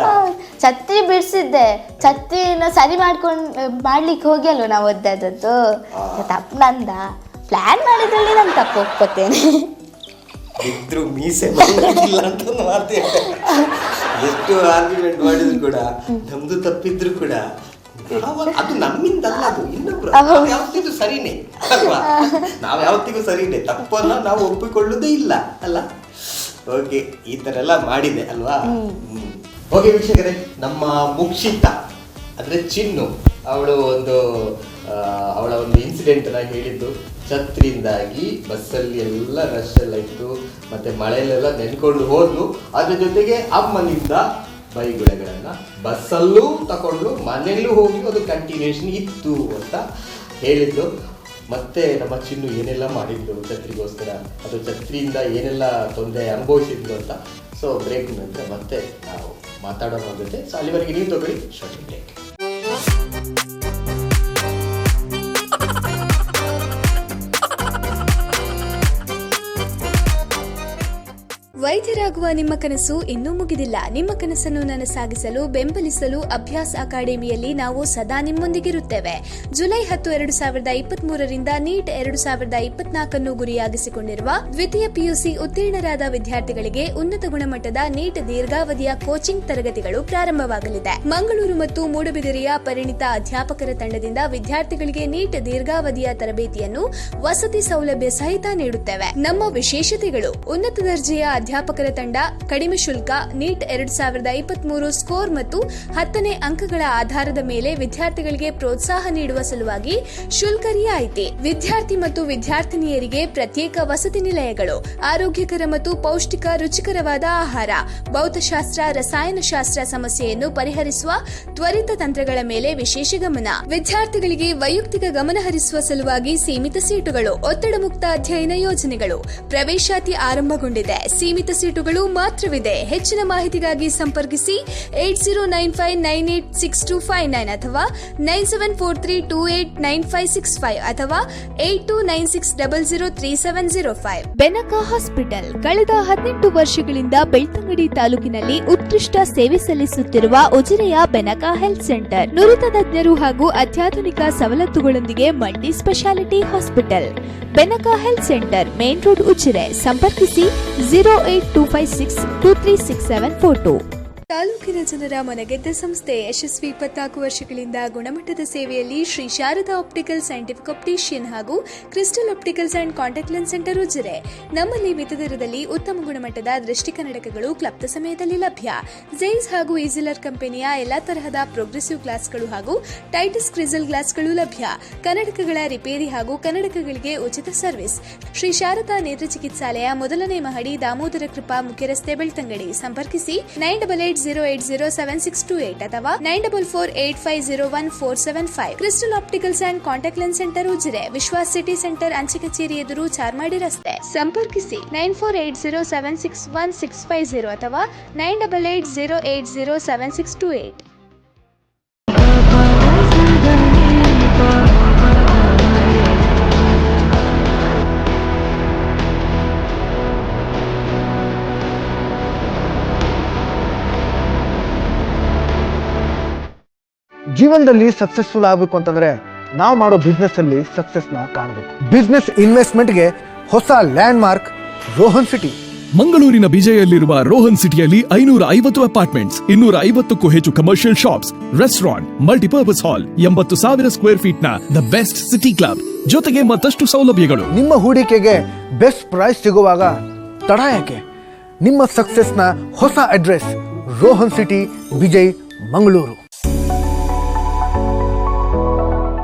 S2: ಛತ್ರಿ ಬಿಡಿಸಿದ್ದೆ. ಛತ್ರಿನ ಸರಿ ಮಾಡ್ಕೊಂಡ್ ಮಾಡ್ಲಿಕ್ಕೆ ಹೋಗಿ ಅಲ್ವ ನಾವು ಒದ್ದಾದದ್ದು. ತಪ್ಪು ನಂದ. ಪ್ಲಾನ್ ಮಾಡಿದ್ರಲ್ಲಿ ನಾನು ತಪ್ಪು ಒಪ್ಕೋತೇನೆ.
S1: ಇದ್ರು ಮೀಸೆ ಬಂದಿಲ್ಲ ಅಂತ ಮಾತು ಎಷ್ಟು ಆರ್ಗ್ಯುಮೆಂಟ್ ಮಾಡಿದ್ರು ಕೂಡ ನಮ್ದು ತಪ್ಪಿದ್ರು ಕೂಡ. ನಾವು ಅದು ನಮ್ಮಿಂದಲ್ಲ ಅದು ಇನ್ನೊಬ್ರು. ನಾವು ಯಾವತ್ತಿಗೂ ಸರಿನೇ ಅಲ್ವಾ? ನಾವು ಯಾವತ್ತಿಗೂ ಸರಿನೇ ತಪ್ಪನ್ನ ನಾವು ಒಪ್ಪಿಕೊಳ್ಳುವುದೇ ಇಲ್ಲ ಅಲ್ಲ? ಓಕೆ ಈ ತರ ಎಲ್ಲ ಮಾಡಿದೆ ಅಲ್ವಾ. ಓಕೆ ವೀಕ್ಷಕರೇ ನಮ್ಮ ಮುಕ್ಷಿತ ಅಂದ್ರೆ ಚಿನ್ನು ಅವಳು ಒಂದು ಅವಳ ಒಂದು ಇನ್ಸಿಡೆಂಟ್ನ ಹೇಳಿದ್ದು. ಛತ್ರಿಯಿಂದಾಗಿ ಬಸ್ಸಲ್ಲಿ ಎಲ್ಲ ರಶ್ ಎಲ್ಲ ಇತ್ತು ಮತ್ತೆ ಮಳೆಯಲ್ಲೆಲ್ಲ ನೆನ್ಕೊಂಡು ಹೋದ್ಲು. ಅದ್ರ ಜೊತೆಗೆ ಅಮ್ಮನಿಂದ ಬೈಗುಳೆಗಳನ್ನ ಬಸ್ಸಲ್ಲೂ ತಗೊಂಡು ಮನೆಯಲ್ಲೂ ಹೋಗಿ ಅದು ಕಂಟಿನ್ಯೂಷನ್ ಇತ್ತು ಅಂತ ಹೇಳಿದ್ದು. ಮತ್ತೆ ನಮ್ಮ ಚಿನ್ನು ಏನೆಲ್ಲ ಮಾಡಿದ್ಲು ಛತ್ರಿಗೋಸ್ಕರ? ಅದು ಛತ್ರಿಯಿಂದ ಏನೆಲ್ಲ ತೊಂದರೆ ಅನುಭವಿಸಿದ್ರು ಅಂತ. ಸೊ ಬ್ರೇಕ್ ನಂತರ ಮತ್ತೆ ನಾವು ಮಾತಾಡೋಣ ಜೊತೆ. ಸೊ ಅಲ್ಲಿವರೆಗೆ ನೀವು ತಗೊಳ್ಳಿ ಶಾರ್ಟ್ ಬ್ರೇಕ್
S3: ವೈದ್ಯರಾಗುವ ನಿಮ್ಮ ಕನಸು ಇನ್ನೂ ಮುಗಿದಿಲ್ಲ. ನಿಮ್ಮ ಕನಸನ್ನು ನನಸಾಗಿಸಲು, ಬೆಂಬಲಿಸಲು ಅಭ್ಯಾಸ ಅಕಾಡೆಮಿಯಲ್ಲಿ ನಾವು ಸದಾ ನಿಮ್ಮೊಂದಿಗಿರುತ್ತೇವೆ. ಜುಲೈ ಹತ್ತು, ಎರಡು ಸಾವಿರದ ಇಪ್ಪತ್ತ್ ಮೂರರಿಂದ ನೀಟ್ ಎರಡು ಸಾವಿರದ ಇಪ್ಪತ್ನಾಲ್ಕನ್ನು ಗುರಿಯಾಗಿಸಿಕೊಂಡಿರುವ ದ್ವಿತೀಯ ಪಿಯುಸಿ ಉತ್ತೀರ್ಣರಾದ ವಿದ್ಯಾರ್ಥಿಗಳಿಗೆ ಉನ್ನತ ಗುಣಮಟ್ಟದ ನೀಟ್ ದೀರ್ಘಾವಧಿಯ ಕೋಚಿಂಗ್ ತರಗತಿಗಳು ಪ್ರಾರಂಭವಾಗಲಿದೆ. ಮಂಗಳೂರು ಮತ್ತು ಮೂಡಬಿದಿರೆಯ ಪರಿಣಿತ ಅಧ್ಯಾಪಕರ ತಂಡದಿಂದ ವಿದ್ಯಾರ್ಥಿಗಳಿಗೆ ನೀಟ್ ದೀರ್ಘಾವಧಿಯ ತರಬೇತಿಯನ್ನು ವಸತಿ ಸೌಲಭ್ಯ ಸಹಿತ ನೀಡುತ್ತೇವೆ. ನಮ್ಮ ವಿಶೇಷತೆಗಳು, ಉನ್ನತ ದರ್ಜೆಯ ಅಧ್ಯಾಪಕರ ತಂಡ ಕಡಿಮೆ ಶುಲ್ಕ, ನೀಟ್ ಎರಡ್ ಸಾವಿರದ ಇಪ್ಪತ್ಮೂರು ಸ್ಕೋರ್ ಮತ್ತು ಹತ್ತನೇ ಅಂಕಗಳ ಆಧಾರದ ಮೇಲೆ ವಿದ್ಯಾರ್ಥಿಗಳಿಗೆ ಪ್ರೋತ್ಸಾಹ ನೀಡುವ ಸಲುವಾಗಿ ಶುಲ್ಕ ರಿಯಾಯಿತಿ ವಿದ್ಯಾರ್ಥಿ ಮತ್ತು ವಿದ್ಯಾರ್ಥಿನಿಯರಿಗೆ ಪ್ರತ್ಯೇಕ ವಸತಿ ನಿಲಯಗಳು, ಆರೋಗ್ಯಕರ ಮತ್ತು ಪೌಷ್ಟಿಕ ರುಚಿಕರವಾದ ಆಹಾರ, ಭೌತಶಾಸ್ತ್ರ, ರಸಾಯನಶಾಸ್ತ್ರ ಸಮಸ್ಯೆಯನ್ನು ಪರಿಹರಿಸುವ ತ್ವರಿತ ತಂತ್ರಗಳ ಮೇಲೆ ವಿಶೇಷ ಗಮನ. ವಿದ್ಯಾರ್ಥಿಗಳಿಗೆ ವೈಯಕ್ತಿಕ ಗಮನ ಹರಿಸುವ ಸಲುವಾಗಿ ಸೀಮಿತ ಸೀಟುಗಳು, ಒತ್ತಡ ಮುಕ್ತ ಅಧ್ಯಯನ ಯೋಜನೆಗಳು, ಪ್ರವೇಶಾತಿ ಆರಂಭಗೊಂಡಿದೆ. ಸೀಮಿತ ಸೀಟುಗಳು ಮಾತ್ರವಿದೆ. ಹೆಚ್ಚಿನ ಮಾಹಿತಿಗಾಗಿ ಸಂಪರ್ಕಿಸಿ eight zero nine five nine eight six two five nine ಅಥವಾ nine seven four three two eight nine five six five ಅಥವಾ eight two nine six double zero three seven zero five. Benaka hospital ಕಳೆದ ಹದಿನೆಂಟು ವರ್ಷಗಳಿಂದ ಬೆಳ್ತಂಗಡಿ ತಾಲೂಕಿನಲ್ಲಿ ಉತ್ಕೃಷ್ಟ ಸೇವೆ ಸಲ್ಲಿಸುತ್ತಿರುವ ಉಜಿರೆಯ Benaka health centre. ನುರಿತ ತಜ್ಞರು ಹಾಗೂ ಅತ್ಯಾಧುನಿಕ ಸವಲತ್ತುಗಳೊಂದಿಗೆ multi speciality hospital. Benaka health centre main road Ujire ಸಂಪರ್ಕಿಸಿ zero eight two five six two three six seven four two ತಾಲೂಕಿನ ಜನರ ಮನಗೆದ್ದ ಸಂಸ್ಥೆ ಯಶಸ್ವಿ ಇಪ್ಪತ್ನಾಲ್ಕು ವರ್ಷಗಳಿಂದ ಗುಣಮಟ್ಟದ ಸೇವೆಯಲ್ಲಿ Shri Sharada optical scientific optician ಹಾಗೂ crystal opticals and contact lens centre Ujire ನಮ್ಮಲ್ಲಿ ಮಿತದರದಲ್ಲಿ ಉತ್ತಮ ಗುಣಮಟ್ಟದ ದೃಷ್ಟಿ ಕನ್ನಡಕಗಳು ಕ್ಲಪ್ತ ಸಮಯದಲ್ಲಿ ಲಭ್ಯ. ಜೈಸ್ ಹಾಗೂ ಈಜಿಲರ್ ಕಂಪನಿಯ ಎಲ್ಲಾ ತರಹದ ಪ್ರೋಗ್ರೆಸಿವ್ ಗ್ಲಾಸ್ಗಳು ಹಾಗೂ ಟೈಟಸ್ ಕ್ರಿಸಲ್ ಗ್ಲಾಸ್ಗಳು ಲಭ್ಯ. ಕನ್ನಡಕಗಳ ರಿಪೇರಿ ಹಾಗೂ ಕನ್ನಡಕಗಳಿಗೆ ಉಚಿತ ಸರ್ವಿಸ್. ಶ್ರೀ ಶಾರದಾ ನೇತ್ರ ಚಿಕಿತ್ಸಾಲಯ ಮೊದಲನೇ ಮಹಡಿ ದಾಮೋದರ ಕೃಪಾ ಮುಖ್ಯ ರಸ್ತೆ ಬೆಳ್ತಂಗಡಿ. ಸಂಪರ್ಕಿಸಿ nine double eight zero eight zero seven six two eight ಅಥವಾ nine double four eight five zero one four seven five crystal opticals and contact lens centre Ujire Vishwas city centre ಅಂಚೆ ಕಚೇರಿ ಎದುರು ಚಾರ್ಮಾಡಿ ರಸ್ತೆ ಸಂಪರ್ಕಿಸಿ nine four eight zero seven six one six five zero ಅಥವಾ nine double eight zero eight zero seven six two eight
S4: ಜೀವನದಲ್ಲಿ successful ಆಗಬೇಕು ಅಂತಂದ್ರೆ ನಾವು ಮಾಡೋ ಬಿಸ್ನೆಸ್ ಅಲ್ಲಿ ಸಕ್ಸಸ್ನ ಕಾಣಬೇಕು. ಬಿಸ್ನೆಸ್ ಇನ್ವೆಸ್ಟ್ಮೆಂಟ್ಗೆ ಹೊಸ ಲ್ಯಾಂಡ್ ಮಾರ್ಕ್ ರೋಹನ್ ಸಿಟಿ
S5: ಮಂಗಳೂರಿನ ಬಿಜೆಯಲ್ಲಿರುವ ರೋಹನ್ ಸಿಟಿಯಲ್ಲಿ ಐನೂರ ಐವತ್ತು ಅಪಾರ್ಟ್ಮೆಂಟ್ಸ್ ಇನ್ನೂರ ಐವತ್ತಕ್ಕೂ ಹೆಚ್ಚು commercial shops restaurant multipurpose hall ಎಂಬತ್ತು ಸಾವಿರ ಸ್ಕ್ವೇರ್ ಫೀಟ್ನ ದ ಬೆಸ್ಟ್ ಸಿಟಿ ಕ್ಲಬ್ ಜೊತೆಗೆ ಮತ್ತಷ್ಟು ಸೌಲಭ್ಯಗಳು.
S4: ನಿಮ್ಮ ಹೂಡಿಕೆಗೆ ಬೆಸ್ಟ್ ಪ್ರೈಸ್ ಸಿಗುವಾಗ ತಡ ಯಾಕೆ? ನಿಮ್ಮ ನ ಹೊಸ address Rohan city Vijay Mangaluru.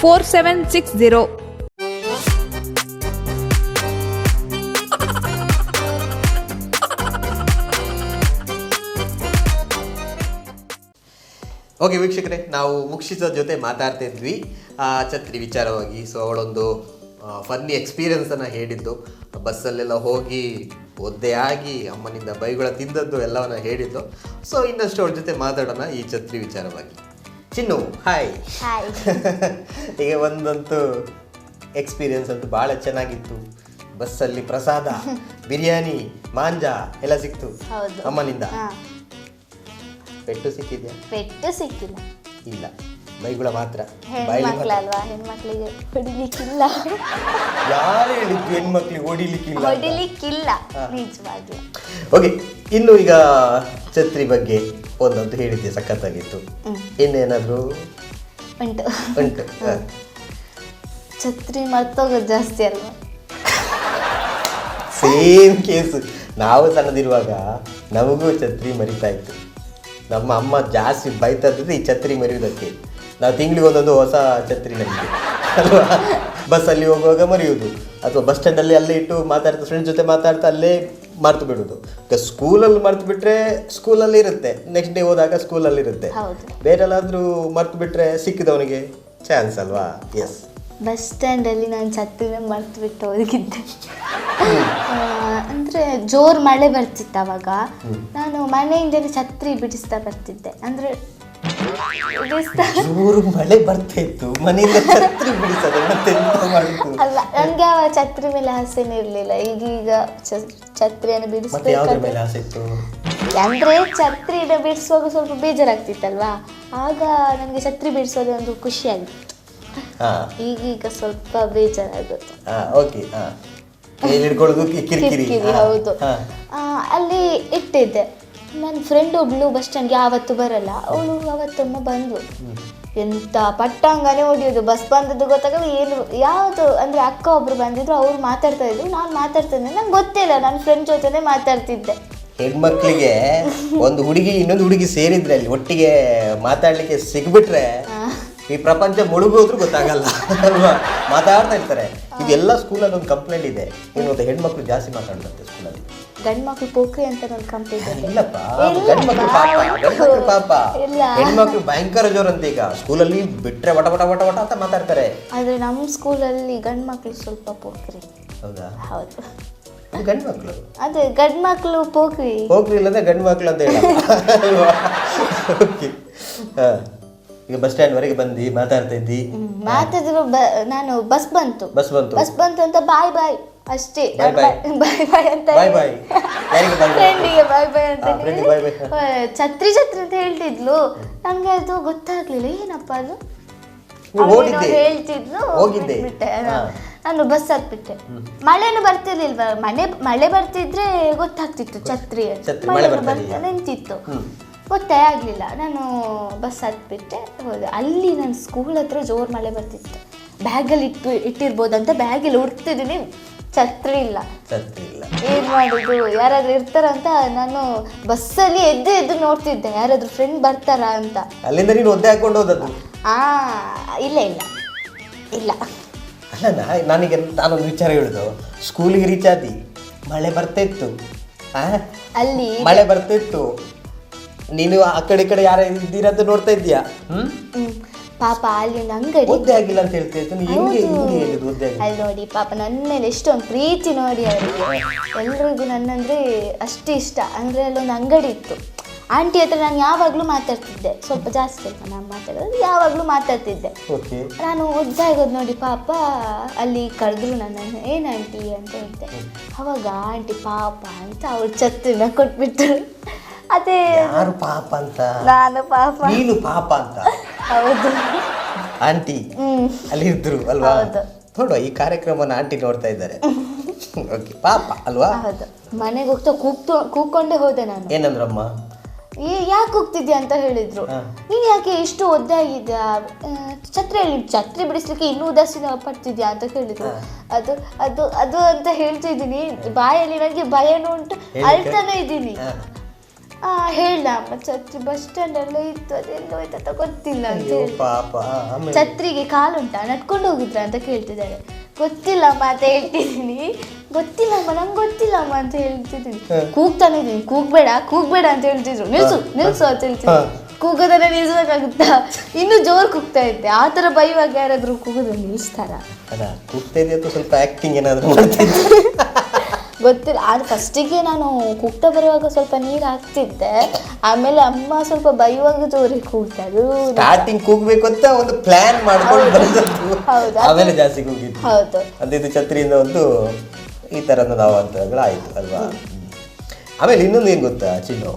S6: four seven six zero
S1: okay ವೀಕ್ಷಕರೇ, ನಾವು ಮುಕ್ಷಿಸೋ ಜೊತೆ ಮಾತಾಡ್ತಾ ಆ, ಛತ್ರಿ ವಿಚಾರವಾಗಿ. ಸೊ ಅವಳೊಂದು ಫನ್ನಿ ಎಕ್ಸ್ಪೀರಿಯನ್ಸನ್ನು ಹೇಳಿದ್ದು. ಬಸ್ಸಲ್ಲೆಲ್ಲ ಹೋಗಿ ಒದ್ದೆ ಅಮ್ಮನಿಂದ ಬೈಗುಳ ತಿಂದದ್ದು ಎಲ್ಲವನ್ನ ಹೇಳಿದ್ದು. ಸೊ ಇನ್ನಷ್ಟು ಅವಳ ಜೊತೆ ಮಾತಾಡೋಣ ಈ ಛತ್ರಿ ವಿಚಾರವಾಗಿ. ಚಿನ್ನು ಹಾಯ್
S2: ಹಾಯ್
S1: ಈಗ ಒಂದಂತೂ ಎಕ್ಸ್ಪೀರಿಯನ್ಸ್ ಅಂತೂ ಭಾಳ ಚೆನ್ನಾಗಿತ್ತು. ಬಸ್ಸಲ್ಲಿ ಪ್ರಸಾದ ಬಿರಿಯಾನಿ ಮಾಂಜ ಎಲ್ಲ ಸಿಕ್ತು
S2: ಹೌದು.
S1: ಅಮ್ಮನಿಂದ. ಪೆಟ್ಟು ಸಿಕ್ಕಿದ್ಯಾ?
S2: ಪೆಟ್ಟು ಸಿಕ್ಕಿಲ್ಲ.
S1: ಇಲ್ಲ. ಬೈಗುಳ ಮಾತ್ರ.
S2: ಹೆಣ್ಮಕ್ಳಲ್ವಾ? ಹೆಣ್ಮಕ್ಳಿಗೆ ಹೊಡಿಲಿಕ್ಕಿಲ್ಲ.
S1: ಯಾರು ಹೇಳಿದ್ದು ಹೆಣ್ಮಕ್ಳಿಗೆ ಹೊಡಿಲಿಕ್ಕಿಲ್ಲ ಓಕೆ ಇನ್ನು ಈಗ ಛತ್ರಿ ಬಗ್ಗೆ. ಒಂದಂತೂ ಹೇಳಿದ್ದೆ ಸಖತ್ತಾಗಿತ್ತು. ಇನ್ನೇನಾದರೂ?
S2: ಉಂಟು.
S1: ಉಂಟು.
S2: ಛತ್ರಿ ಮರ್ತೋಗೋದು ಜಾಸ್ತಿ ಅಲ್ವಾ?
S1: Same case. ನಾವು ಸಣ್ಣದಿರುವಾಗ ನಮಗೂ ಛತ್ರಿ ಮರಿತಾ ಇತ್ತು. ನಮ್ಮ ಅಮ್ಮ ಜಾಸ್ತಿ ಬೈತಾ ಇದ್ದದ್ದು ಈ ಛತ್ರಿ ಮರೆಯುವುದಕ್ಕೆ. ನಾವು ತಿಂಗಳಿಗೆ ಒಂದೊಂದು ಹೊಸ ಛತ್ರಿ ನಮಗೆ. ಅಲ್ವಾ? ಬಸ್ಸಲ್ಲಿ ಹೋಗುವಾಗ ಮರೆಯುವುದು. ಅಥವಾ ಬಸ್ ಸ್ಟ್ಯಾಂಡಲ್ಲಿ ಅಲ್ಲೇ ಇಟ್ಟು ಮಾತಾಡ್ತಾ ಫ್ರೆಂಡ್ಸ್ ಜೊತೆ ಮಾತಾಡ್ತಾ ಅಲ್ಲೇ ಮರ್ತು ಬಿಡುದು. ಈಗ ಸ್ಕೂಲಲ್ಲಿ ಮರ್ತು ಬಿಟ್ರೆ ಸ್ಕೂಲಲ್ಲಿ ಇರುತ್ತೆ. ನೆಕ್ಸ್ಟ್ ಡೇ ಹೋದಾಗ ಸ್ಕೂಲಲ್ಲಿ ಇರುತ್ತೆ. ಬೇರೆಲ್ಲಾದ್ರೂ ಮರ್ತು ಬಿಟ್ರೆ ಸಿಕ್ಕಿದವನಿಗೆ ಚಾನ್ಸ್ ಅಲ್ವಾ? ಎಸ್
S2: ಬಸ್ ಸ್ಟ್ಯಾಂಡಲ್ಲಿ ನಾನು ಛತ್ರಿನ ಮರ್ತು ಬಿಟ್ಟು ಹೋಗಿದ್ದೆ. ಅಂದ್ರೆ ಜೋರ್ ಮಳೆ ಬರ್ತಿತ್ತು ಅವಾಗ. ನಾನು ಮನೆಯಿಂದ ಛತ್ರಿ ಬಿಡಿಸ್ತಾ ಬರ್ತಿದ್ದೆ. ಅಂದ್ರೆ
S1: ಜೋರು ಮಳೆ ಬರ್ತಾ ಇತ್ತು. ಮನೆಯಿಂದ ಛತ್ರಿ ಬಿಡಿಸದೆ ಮತ್ತೆ ಎಂತ
S2: ಅಲ್ಲ ನಂಗೆ ಆ ಛತ್ರಿ ಮೇಲೆ ಆಸೆನೇ ಇರ್ಲಿಲ್ಲ. ಈಗೀಗ ಛತ್ರಿಯನ್ನು
S1: ಮತ್ತೆ ಯಾವ್ದ್ರ ಮೇಲೆ
S2: ಬಿಡಿಸ್ಬೇಕಾದ್ರೆ
S1: ಆಸೆ ಇತ್ತು?
S2: ಅಂದ್ರೆ ಛತ್ರಿನ ಬಿಡಿಸುವಾಗ ಸ್ವಲ್ಪ ಬೇಜಾರಾಗ್ತಿತ್ತಲ್ವಾ? ಆಗ ನನಗೆ ಛತ್ರಿ ಬಿಡಿಸೋದು ಒಂದು ಖುಷಿ ಆಗಿತ್ತು
S1: ಹಾ.
S2: ಈಗೀಗ ಸ್ವಲ್ಪ ಬೇಜಾರಾಗುತ್ತೆ.
S1: ಹಾ ಓಕೆ ಹಾ. ಕೈಯಲ್ಲಿ ಹಿಡ್ಕೊಳ್ಳೋದು ಕಿ- ಕಿರಿಕಿರಿ.
S2: ಕಿರಿಕಿರಿ
S1: ಹಾ,
S2: ಹೌದು.
S1: ಹಾ.
S2: ಆ, ಅಲ್ಲಿ ಇಟ್ಟಿದ್ದೆ. ನನ್ನ ಫ್ರೆಂಡ್ ಒಬ್ಳು ಬಸ್ ಸ್ಟ್ಯಾಂಡ್ಗೆ ಆವತ್ತು ಬರಲ್ಲ. ಅವಳು ಅವತ್ತೊಮ್ಮೆ ಬಂದು ಎಂತ ಪಟ್ಟಂಗನೆ ಹೊಡಿಯೋದು. ಬಸ್ ಬಂದದ್ದು ಗೊತ್ತಾಗಲ್ಲ ಏನು ಯಾವುದು ಅಂದ್ರೆ ಅಕ್ಕ ಒಬ್ರು ಬಂದಿದ್ರು ಅವ್ರು ಮಾತಾಡ್ತಾ ಇದ್ರು ನಾನು ಮಾತಾಡ್ತಾ ಇದ್ದೆ. ನಂಗೆ ಗೊತ್ತಿಲ್ಲ ನನ್ನ ಫ್ರೆಂಡ್ ಜೊತೆನೆ ಮಾತಾಡ್ತಿದ್ದೆ.
S1: ಹೆಣ್ಮಕ್ಳಿಗೆ ಒಂದು ಹುಡುಗಿ ಇನ್ನೊಂದು ಹುಡುಗಿ ಸೇರಿದ್ರೆ ಅಲ್ಲಿ ಒಟ್ಟಿಗೆ ಮಾತಾಡ್ಲಿಕ್ಕೆ ಸಿಗ್ಬಿಟ್ರೆ ಈ ಪ್ರಪಂಚ ಮುಳುಗೋದ್ರೂ ಗೊತ್ತಾಗಲ್ಲ. ಅಲ್ವಾ? ಮಾತಾಡ್ತಾ ಇರ್ತಾರೆ. ಇದೆಲ್ಲ ಸ್ಕೂಲಲ್ಲಿ ಒಂದು ಕಂಪ್ಲೇಂಟ್ ಇದೆ. ಏನು ಅಂತ ಹೆಣ್ಮಕ್ಳು ಜಾಸ್ತಿ ಮಾತಾಡ್ತಾರೆ ಸ್ಕೂಲಲ್ಲಿ.
S2: ಗಂಡ್ ಮಕ್ಳು ಪೋಖ್ರಿ ಅಂತ ಕಂಪ್ಲೀಟ್
S1: ಇಲ್ಲಪ್ಪ ಗಂಡ್ಮಕ್ಳು. ಪಾಪ ಗಂಡ್ಮಕ್ಳು ಪಾಪ. ಹೆಣ್ಮಕ್ಳು ಭಯಂಕರ ಜೋರಂತೆ ಈಗ. ಸ್ಕೂಲಲ್ಲಿ ಬಿಟ್ರೆ ವಟ ವಟ ವಟ ವಟ ಅಂತ ಮಾತಾಡ್ತಾರೆ.
S2: ಆದ್ರೆ ನಮ್ಮ ಸ್ಕೂಲಲ್ಲಿ ಗಂಡ್ ಮಕ್ಳು ಸ್ವಲ್ಪ ಪೋಖ್ರಿ
S1: ಹೌದಾ?
S2: ಹೌದು.
S1: ಗಂಡ್ ಮಕ್ಳು
S2: ಅದೇ ಗಂಡ್ ಮಕ್ಳು ಪೋಖ್ರಿ
S1: ಹೋಗ್ಲಿ ಇಲ್ಲಂದ್ರೆ ಗಂಡು ಮಕ್ಳು ಅಂತ ಹೇಳಿ ಈಗ ಬಸ್ ಸ್ಟ್ಯಾಂಡ್ ವರೆಗೆ ಬಂದು ಮಾತಾಡ್ತಾ ಇದ್ದಿ?
S2: ಮಾತಾಡಿದ್ರು ನಾನು ಬಸ್ ಬಂತು.
S1: ಬಸ್ ಬಂತು.
S2: ಬಸ್ ಬಂತು ಅಂತ ಬಾಯ್ ಬಾಯ್ ಅಷ್ಟೇ. ಬಾಯ್ ಬಾಯ್ ಅಂತ
S1: ಬಾಯ್ ಬಾಯ್
S2: ಫ್ರೆಂಡಿಗೆ ಬಾಯ್ ಬಾಯ್ ಅಂತ. ಛತ್ರಿ ಛತ್ರಿ ಅಂತ ಹೇಳ್ತಿದ್ಲು. ನನಗೆ ಅದು ಗೊತ್ತಾಗ್ಲಿಲ್ಲ. ಏನಪ್ಪ ಅದು? ಹೇಳ್ತಿದ್ಲು
S1: ಹೋಗಿದ್ದೆ?
S2: ಬಿಟ್ಟೆ ನಾನು ಬಸ್ ಹತ್ಬಿಟ್ಟೆ. ಮಳೆನು ಬರ್ತಿರ್ಲಿಲ್ವ? ಮಳೆ ಮಳೆ ಬರ್ತಿದ್ರೆ ಗೊತ್ತಾಗ್ತಿತ್ತು ಛತ್ರಿ. ನಿಂತಿತ್ತು. ಗೊತ್ತೇ ಆಗಲಿಲ್ಲ. ನಾನು ಬಸ್ ಹತ್ಬಿಟ್ಟೆ ಹೋದೆ. ಅಲ್ಲಿ ನನ್ನ ಸ್ಕೂಲ್ ಹತ್ರ ಜೋರು ಮಳೆ ಬರ್ತಿತ್ತು. ಬ್ಯಾಗಲ್ಲಿ ಇಟ್ಟು ಇಟ್ಟಿರ್ಬೋದಂತ ಬ್ಯಾಗಲ್ಲಿ ಹುಡ್ತಿದ್ದೀನಿ ಛತ್ರಿ ಇಲ್ಲ.
S1: ಛತ್ರಿ ಇಲ್ಲ.
S2: ಏನ್ ಮಾಡುದು? ಯಾರಾದ್ರೂ ಇರ್ತಾರಂತ ನಾನು ಬಸ್ಸಲ್ಲಿ ಎದ್ದು ಎದ್ದು ನೋಡ್ತಿದ್ದೆ. ಯಾರಾದ್ರೂ ಫ್ರೆಂಡ್ ಬರ್ತಾರಾ ಅಂತ.
S1: ಅಲ್ಲಿಂದ ನೀನು ಒದ್ದೆ ಹಾಕೊಂಡು ಹೋದದ್ದು?
S2: ಆ ಇಲ್ಲ ಇಲ್ಲ. ಇಲ್ಲ.
S1: ಅಲ್ಲ ನಾ- ನನಗೆ ನಾನೊಂದು ವಿಚಾರ ಹೇಳುದು. ಸ್ಕೂಲಿಗೆ ರೀಚ್ ಆದಿ ಮಳೆ ಬರ್ತಾ ಇತ್ತು ಆ?
S2: ಅಲ್ಲಿ
S1: ಮಳೆ ಬರ್ತಾ ಇತ್ತು ನೀನು ಆ ಕಡೆ ಈ ಕಡೆ ಯಾರ ಇದ್ದೀರಾ ಅಂತ ನೋಡ್ತಾ ಇದ್ದೀಯಾ? ಹ್ಮ್?
S2: ಪಾಪ ಅಲ್ಲಿ ಅಂಗಡಿ
S1: ಒದ್ದೆ ಆಗಿಲ್ಲ ಅಂತ ಹೇಳ್ತಾ ಇತ್ತು ನೀನು ಹೆಂಗೆ ಹೆಂಗೆ ಹೇಳಿದ್ದು ಒದ್ದೆ ಆಗಿಲ್ಲ.
S2: ಅಲ್ಲಿ ನೋಡಿ ಪಾಪ ನನ್ನ ಮೇಲೆ ಎಷ್ಟೊಂದು ಪ್ರೀತಿ ನೋಡಿ ಅವರಿಗೆ. ಎಲ್ರಿಗೂ ನನ್ನಂದ್ರೆ ಅಷ್ಟು ಇಷ್ಟ. ಅಂದ್ರೆ ಅಲ್ಲೊಂದು ಅಂಗಡಿ ಇತ್ತು. ಆಂಟಿ ಹತ್ರ ನಾನು ಯಾವಾಗಲೂ ಮಾತಾಡ್ತಿದ್ದೆ. ಸ್ವಲ್ಪ ಜಾಸ್ತಿ ಆಯ್ತು ನಾನು ಮಾತಾಡೋದು ಯಾವಾಗಲೂ ಮಾತಾಡ್ತಿದ್ದೆ.
S1: ಓಕೆ.
S2: ನಾನು ಒದ್ದಾಗೋದು ನೋಡಿ ಪಾಪ ಅಲ್ಲಿ ಕರೆದ್ರು ನನ್ನನ್ನು ಏನು ಆಂಟಿ? ಅಂತ ಹೇಳ್ತೆ ಅವಾಗ ಆಂಟಿ ಪಾಪ ಅಂತ ಅವ್ರ ಛತ್ರಿನ ಕೊಟ್ಬಿಟ್ರು. ಅದೇ.
S1: ಯಾರು ಪಾಪ ಅಂತ?
S2: ನಾನು ಪಾಪ.
S1: ನೀನು ಪಾಪ ಅಂತ?
S2: ಹೌದು.
S1: ಆಂಟಿ ಅಲ್ಲಿ ಇದ್ರು ಅಲ್ವಾ?
S2: ಹೌದು.
S1: ನೋಡುವ ಈ ಕಾರ್ಯಕ್ರಮನ ಆಂಟಿ ನೋಡ್ತಾ ಇದ್ದಾರೆ. ಓಕೆ ಪಾಪ ಅಲ್ವಾ?
S2: ಹೌದು. ಮನೆಗೆ ಹೋಗ್ತಾ ಕೂಗ್ತು ಕೂಕೊಂಡೇ ಹೋದೆ ನಾನು.
S1: ಏನಂದ್ರಮ್ಮ?
S2: ಏ ಯಾಕೆ ಹೋಗ್ತಿದ್ಯಾ ಅಂತ ಹೇಳಿದ್ರು. ನೀನು ಯಾಕೆ ಇಷ್ಟು ಒದ್ದೆ ಆಗಿದ್ಯಾ ಆ, ಛತ್ರಿ ಛತ್ರಿ ಬಿಡಿಸ್ಲಿಕ್ಕೆ ಇನ್ನೂ ಉದಾಸೀನ ಪಡ್ತಿದ್ಯಾ ಅಂತ ಹೇಳಿದ್ರು. ಅದು ಅದು ಅದು ಅಂತ ಹೇಳ್ತಿದ್ದೀನಿ ಬಾಯಲ್ಲಿ ನನಗೆ ಭಯನೂ ಉಂಟು? ಅಳ್ತಾನೆ ಇದ್ದೀನಿ. ಹೇಳ್ದ ಅಮ್ಮ ಛತ್ರಿ ಬಸ್ ಸ್ಟ್ಯಾಂಡ್ ಎಲ್ಲ ಇತ್ತು ಅದೆಲ್ಲೋ ಹೋಯ್ತಂತ ಗೊತ್ತಿಲ್ಲ ಅಂತ
S1: ಅಯ್ಯೋ
S2: ಹೇಳಿ.
S1: ಪಾಪ ಆಮೇಲೆ?
S2: ಛತ್ರಿಗೆ ಕಾಲುಂಟಾ? ನಡ್ಕೊಂಡು ಹೋಗಿದ್ರ ಅಂತ ಕೇಳ್ತಿದ್ದಾರೆ. ಗೊತ್ತಿಲ್ಲಮ್ಮ ಅಂತ ಹೇಳ್ತಿದ್ದೀನಿ. ಗೊತ್ತಿಲ್ಲಮ್ಮ ನಂಗೆ ಗೊತ್ತಿಲ್ಲಮ್ಮ ಅಂತ ಹೇಳ್ತಿದ್ದೀನಿ. ಕೂಗ್ತಾನೆ ಇದ್ದೀನಿ. ಕೂಗ್ಬೇಡ ಕೂಗ್ಬೇಡ ಅಂತ ಹೇಳ್ತಿದ್ರು. ನಿಲ್ಸು ನಿಲ್ಸು ಅಂತ ಹೇಳ್ತಿದ್ರು ಕೂಗೋದನ್ನ ನಿಲ್ಸೋಕ್ಕಾಗುತ್ತಾ ಇನ್ನು ಜೋರ್ ಕೂಗ್ತಾ ಇದ್ದೆ. ಆ ಥರ ಬೈವಾಗ ಯಾರಾದ್ರೂ ಕೂಗೋದು ನಿಲ್ಲಿಸ್ತಾರ
S1: ಅಲ್ಲ ಕೂಗ್ತಾ ಇದೆಯಾ ಅಥವಾ ಸ್ವಲ್ಪ ಆಕ್ಟಿಂಗ್ ಏನಾದ್ರು ಮಾಡ್ತಿದ್ದೆ
S2: ಗೊತ್ತಿಲ್ಲ. ಆದ್ರೆ ಫಸ್ಟಿಗೆ ನಾನು ಕೂಗ್ತಾ ಬರುವಾಗ ಸ್ವಲ್ಪ ನೀರು ಹಾಕ್ತಿದ್ದೆ. ಆಮೇಲೆ ಅಮ್ಮ ಸ್ವಲ್ಪ ಬೈಯುವಾಗ ಜೋರಿಗೆ ಕೂಗ್ತದು
S1: ಸ್ಟಾರ್ಟಿಂಗ್ ಕೂಗ್ಬೇಕು ಅಂತ ಒಂದು ಪ್ಲಾನ್ ಮಾಡ್ಕೊಂಡು ಬಂದದ್ದು.
S2: ಹೌದು.
S1: ಆಮೇಲೆ ಜಾಸ್ತಿ ಕೂಗಿದ್ದು.
S2: ಹೌದು.
S1: ಇದು ಛತ್ರಿಯಿಂದ ಒಂದು ಈ ಥರದ ಅವಾಂತರಗಳು ಆಯಿತು ಅಲ್ವಾ ಆಮೇಲೆ ಇನ್ನೊಂದು ಏನು ಗೊತ್ತಾ ಚಿನ್ನು?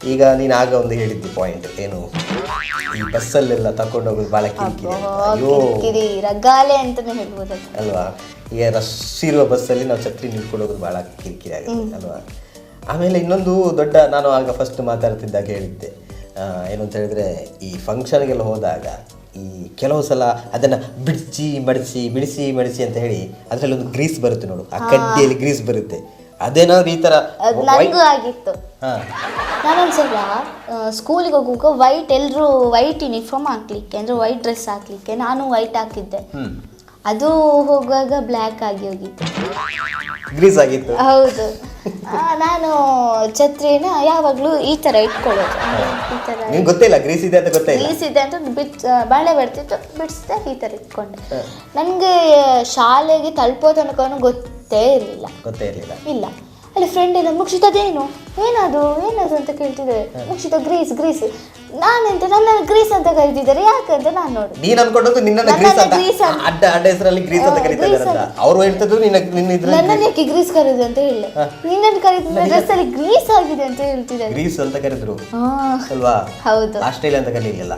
S1: ಈಗ ನೀನು ಆಗ ಒಂದು ಹೇಳಿದ್ದು ಪಾಯಿಂಟ್ ಏನು? ಈ ಬಸ್ಸಲ್ಲೆಲ್ಲ ತಕೊಂಡು ಹೋಗೋದು ಭಾಳ ಕಿರಿಕಿರಿ ಅಂತ. ಅಯ್ಯೋ.
S2: ಕಿರಿಕಿರಿ ರಗಾಲೆ ಅಂತಾನೆ ಹೇಳ್ಬೋದು.
S1: ಅಲ್ವಾ? ಈಗ ರಶ್ ಇರುವ ಬಸ್ಸಲ್ಲಿ ನಾವು ಛತ್ರಿ ನಿಂತ್ಕೊಂಡು ಹೋಗೋದು ಭಾಳ ಕಿರಿಕಿರಿ ಆಗುತ್ತೆ ಅಲ್ವಾ? ಆಮೇಲೆ ಇನ್ನೊಂದು ದೊಡ್ಡ ನಾನು ಆಗ ಫಸ್ಟ್ ಮಾತಾಡ್ತಿದ್ದಾಗ ಹೇಳಿದ್ದೆ. ಆ, ಏನು ಅಂತ ಹೇಳಿದ್ರೆ ಈ ಫಂಕ್ಷನ್ಗೆಲ್ಲ ಹೋದಾಗ ಈ ಕೆಲವು ಸಲ ಅದನ್ನ ಬಿಡಿಸಿ ಮಡಿಸಿ ಬಿಡಿಸಿ ಮಡಿಸಿ ಅಂತ ಹೇಳಿ ಅದರಲ್ಲಿ ಒಂದು ಗ್ರೀಸ್ ಬರುತ್ತೆ ನೋಡು. ಆ ಕಡ್ಡಿಯಲ್ಲಿ ಗ್ರೀಸ್ ಬರುತ್ತೆ. ಅದೇನಾದ್ರು ಈ ತರ
S2: ಅದು ನನಗೂ ಆಗಿತ್ತು.
S1: ಹಾ.
S2: ನಾನೊಂದ್ಸಲ ಸ್ಕೂಲಿಗೆ ಹೋಗುವಾಗ ವೈಟ್ ಎಲ್ಲರೂ ವೈಟ್ ಯೂನಿಫಾರ್ಮ್ ಹಾಕ್ಲಿಕ್ಕೆ ಅಂದ್ರೆ ವೈಟ್ ಡ್ರೆಸ್ ಹಾಕ್ಲಿಕ್ಕೆ ನಾನು ವೈಟ್ ಹಾಕಿದ್ದೆ.
S1: ಹ್ಮ್.
S2: ಅದು ಹೋಗುವಾಗ ಬ್ಲ್ಯಾಕ್ ಆಗಿ ಹೋಗಿತ್ತು.
S1: ಗ್ರೀಸ್ ಆಗಿತ್ತು.
S2: ಹೌದು. ಆ, ನಾನು ಛತ್ರಿನ ಯಾವಾಗಲೂ ಈ ತರ ಇಟ್ಕೊಳ್ಳೋದು. ಅಂದ್ರೆ ಈ ಥರ
S1: ನಿಮ್ಗೆ ಗೊತ್ತಿಲ್ಲ ಗ್ರೀಸ್ ಇದೆ ಅಂತ ಗೊತ್ತೇ ಇಲ್ಲ
S2: ಬೀಸಿದೆ ಅಂತ ಬಿಟ್ ಬಾಳೆ ಬರ್ತಿತ್ತು ಬಿಡಿಸ್ದೆ ಈ ತರ ಇಟ್ಕೊಂಡೆ. ನನಗೆ ಶಾಲೆಗೆ ತಲುಪೋ ತನಕನೂ ಗೊತ್ತೇ ಇರಲಿಲ್ಲ.
S1: ಗೊತ್ತೇ ಇರಲಿಲ್ಲ.
S2: ಇಲ್ಲ. ಅಲ್ಲಿ ಫ್ರೆಂಡ್ ಇಲ್ಲ ಮುಕ್ಷಿತ ಅದೇನು ಏನದು ಏನದು ಅಂತ ಕೇಳ್ತಿದ್ದಾರೆ. ಮುಕ್ಷಿತ ಗ್ರೀಸ್ ಗ್ರೀಸ್. ನಾನೆಂತ ನನ್ನ ಗ್ರೀಸ್ ಅಂತ ಕರೀತಿದ್ದಾರೆ. ಯಾಕಂತ ನಾನು ನೋಡಿ
S1: ನೀನ್ ಅನ್ಕೊಂಡದ್ದು ನಿನ್ನ ಗ್ರೀಸ್ ಅಂತ.
S2: ಗ್ರೀಸ್ ಅಂತ.
S1: ಅಡ್ಡ ಅಡ್ಡ ಹೆಸರಲ್ಲಿ ಗ್ರೀಸ್ ಅಂತ ಕರೀತಿದ್ದಾರೆ
S2: ಗ್ರೀಸ್
S1: ಅಂತ. ಅವ್ರು ಹೇಳ್ತಿದ್ರು ನಿನ್ನ ನಿನ್ನ ಇದ್ರಲ್ಲಿ
S2: ನನ್ನ ಯಾಕೆ ಗ್ರೀಸ್ ಕರೆದು ಅಂತ ಹೇಳಿ. ನಿನ್ನನ್ನು ಕರೀತಿದ್ರೆ ಡ್ರೆಸ್ ಅಲ್ಲಿ ಗ್ರೀಸ್ ಆಗಿದೆ ಅಂತ ಹೇಳ್ತಿದ್ದಾರೆ.
S1: ಗ್ರೀಸ್ ಅಂತ ಕರೆದ್ರು.
S2: ಹಾ.
S1: ಅಲ್ವಾ?
S2: ಹೌದು.
S1: ಆಸ್ಟ್ರೇಲಿಯಾ ಅಂತ ಕರೀಲಿಲ್ಲ.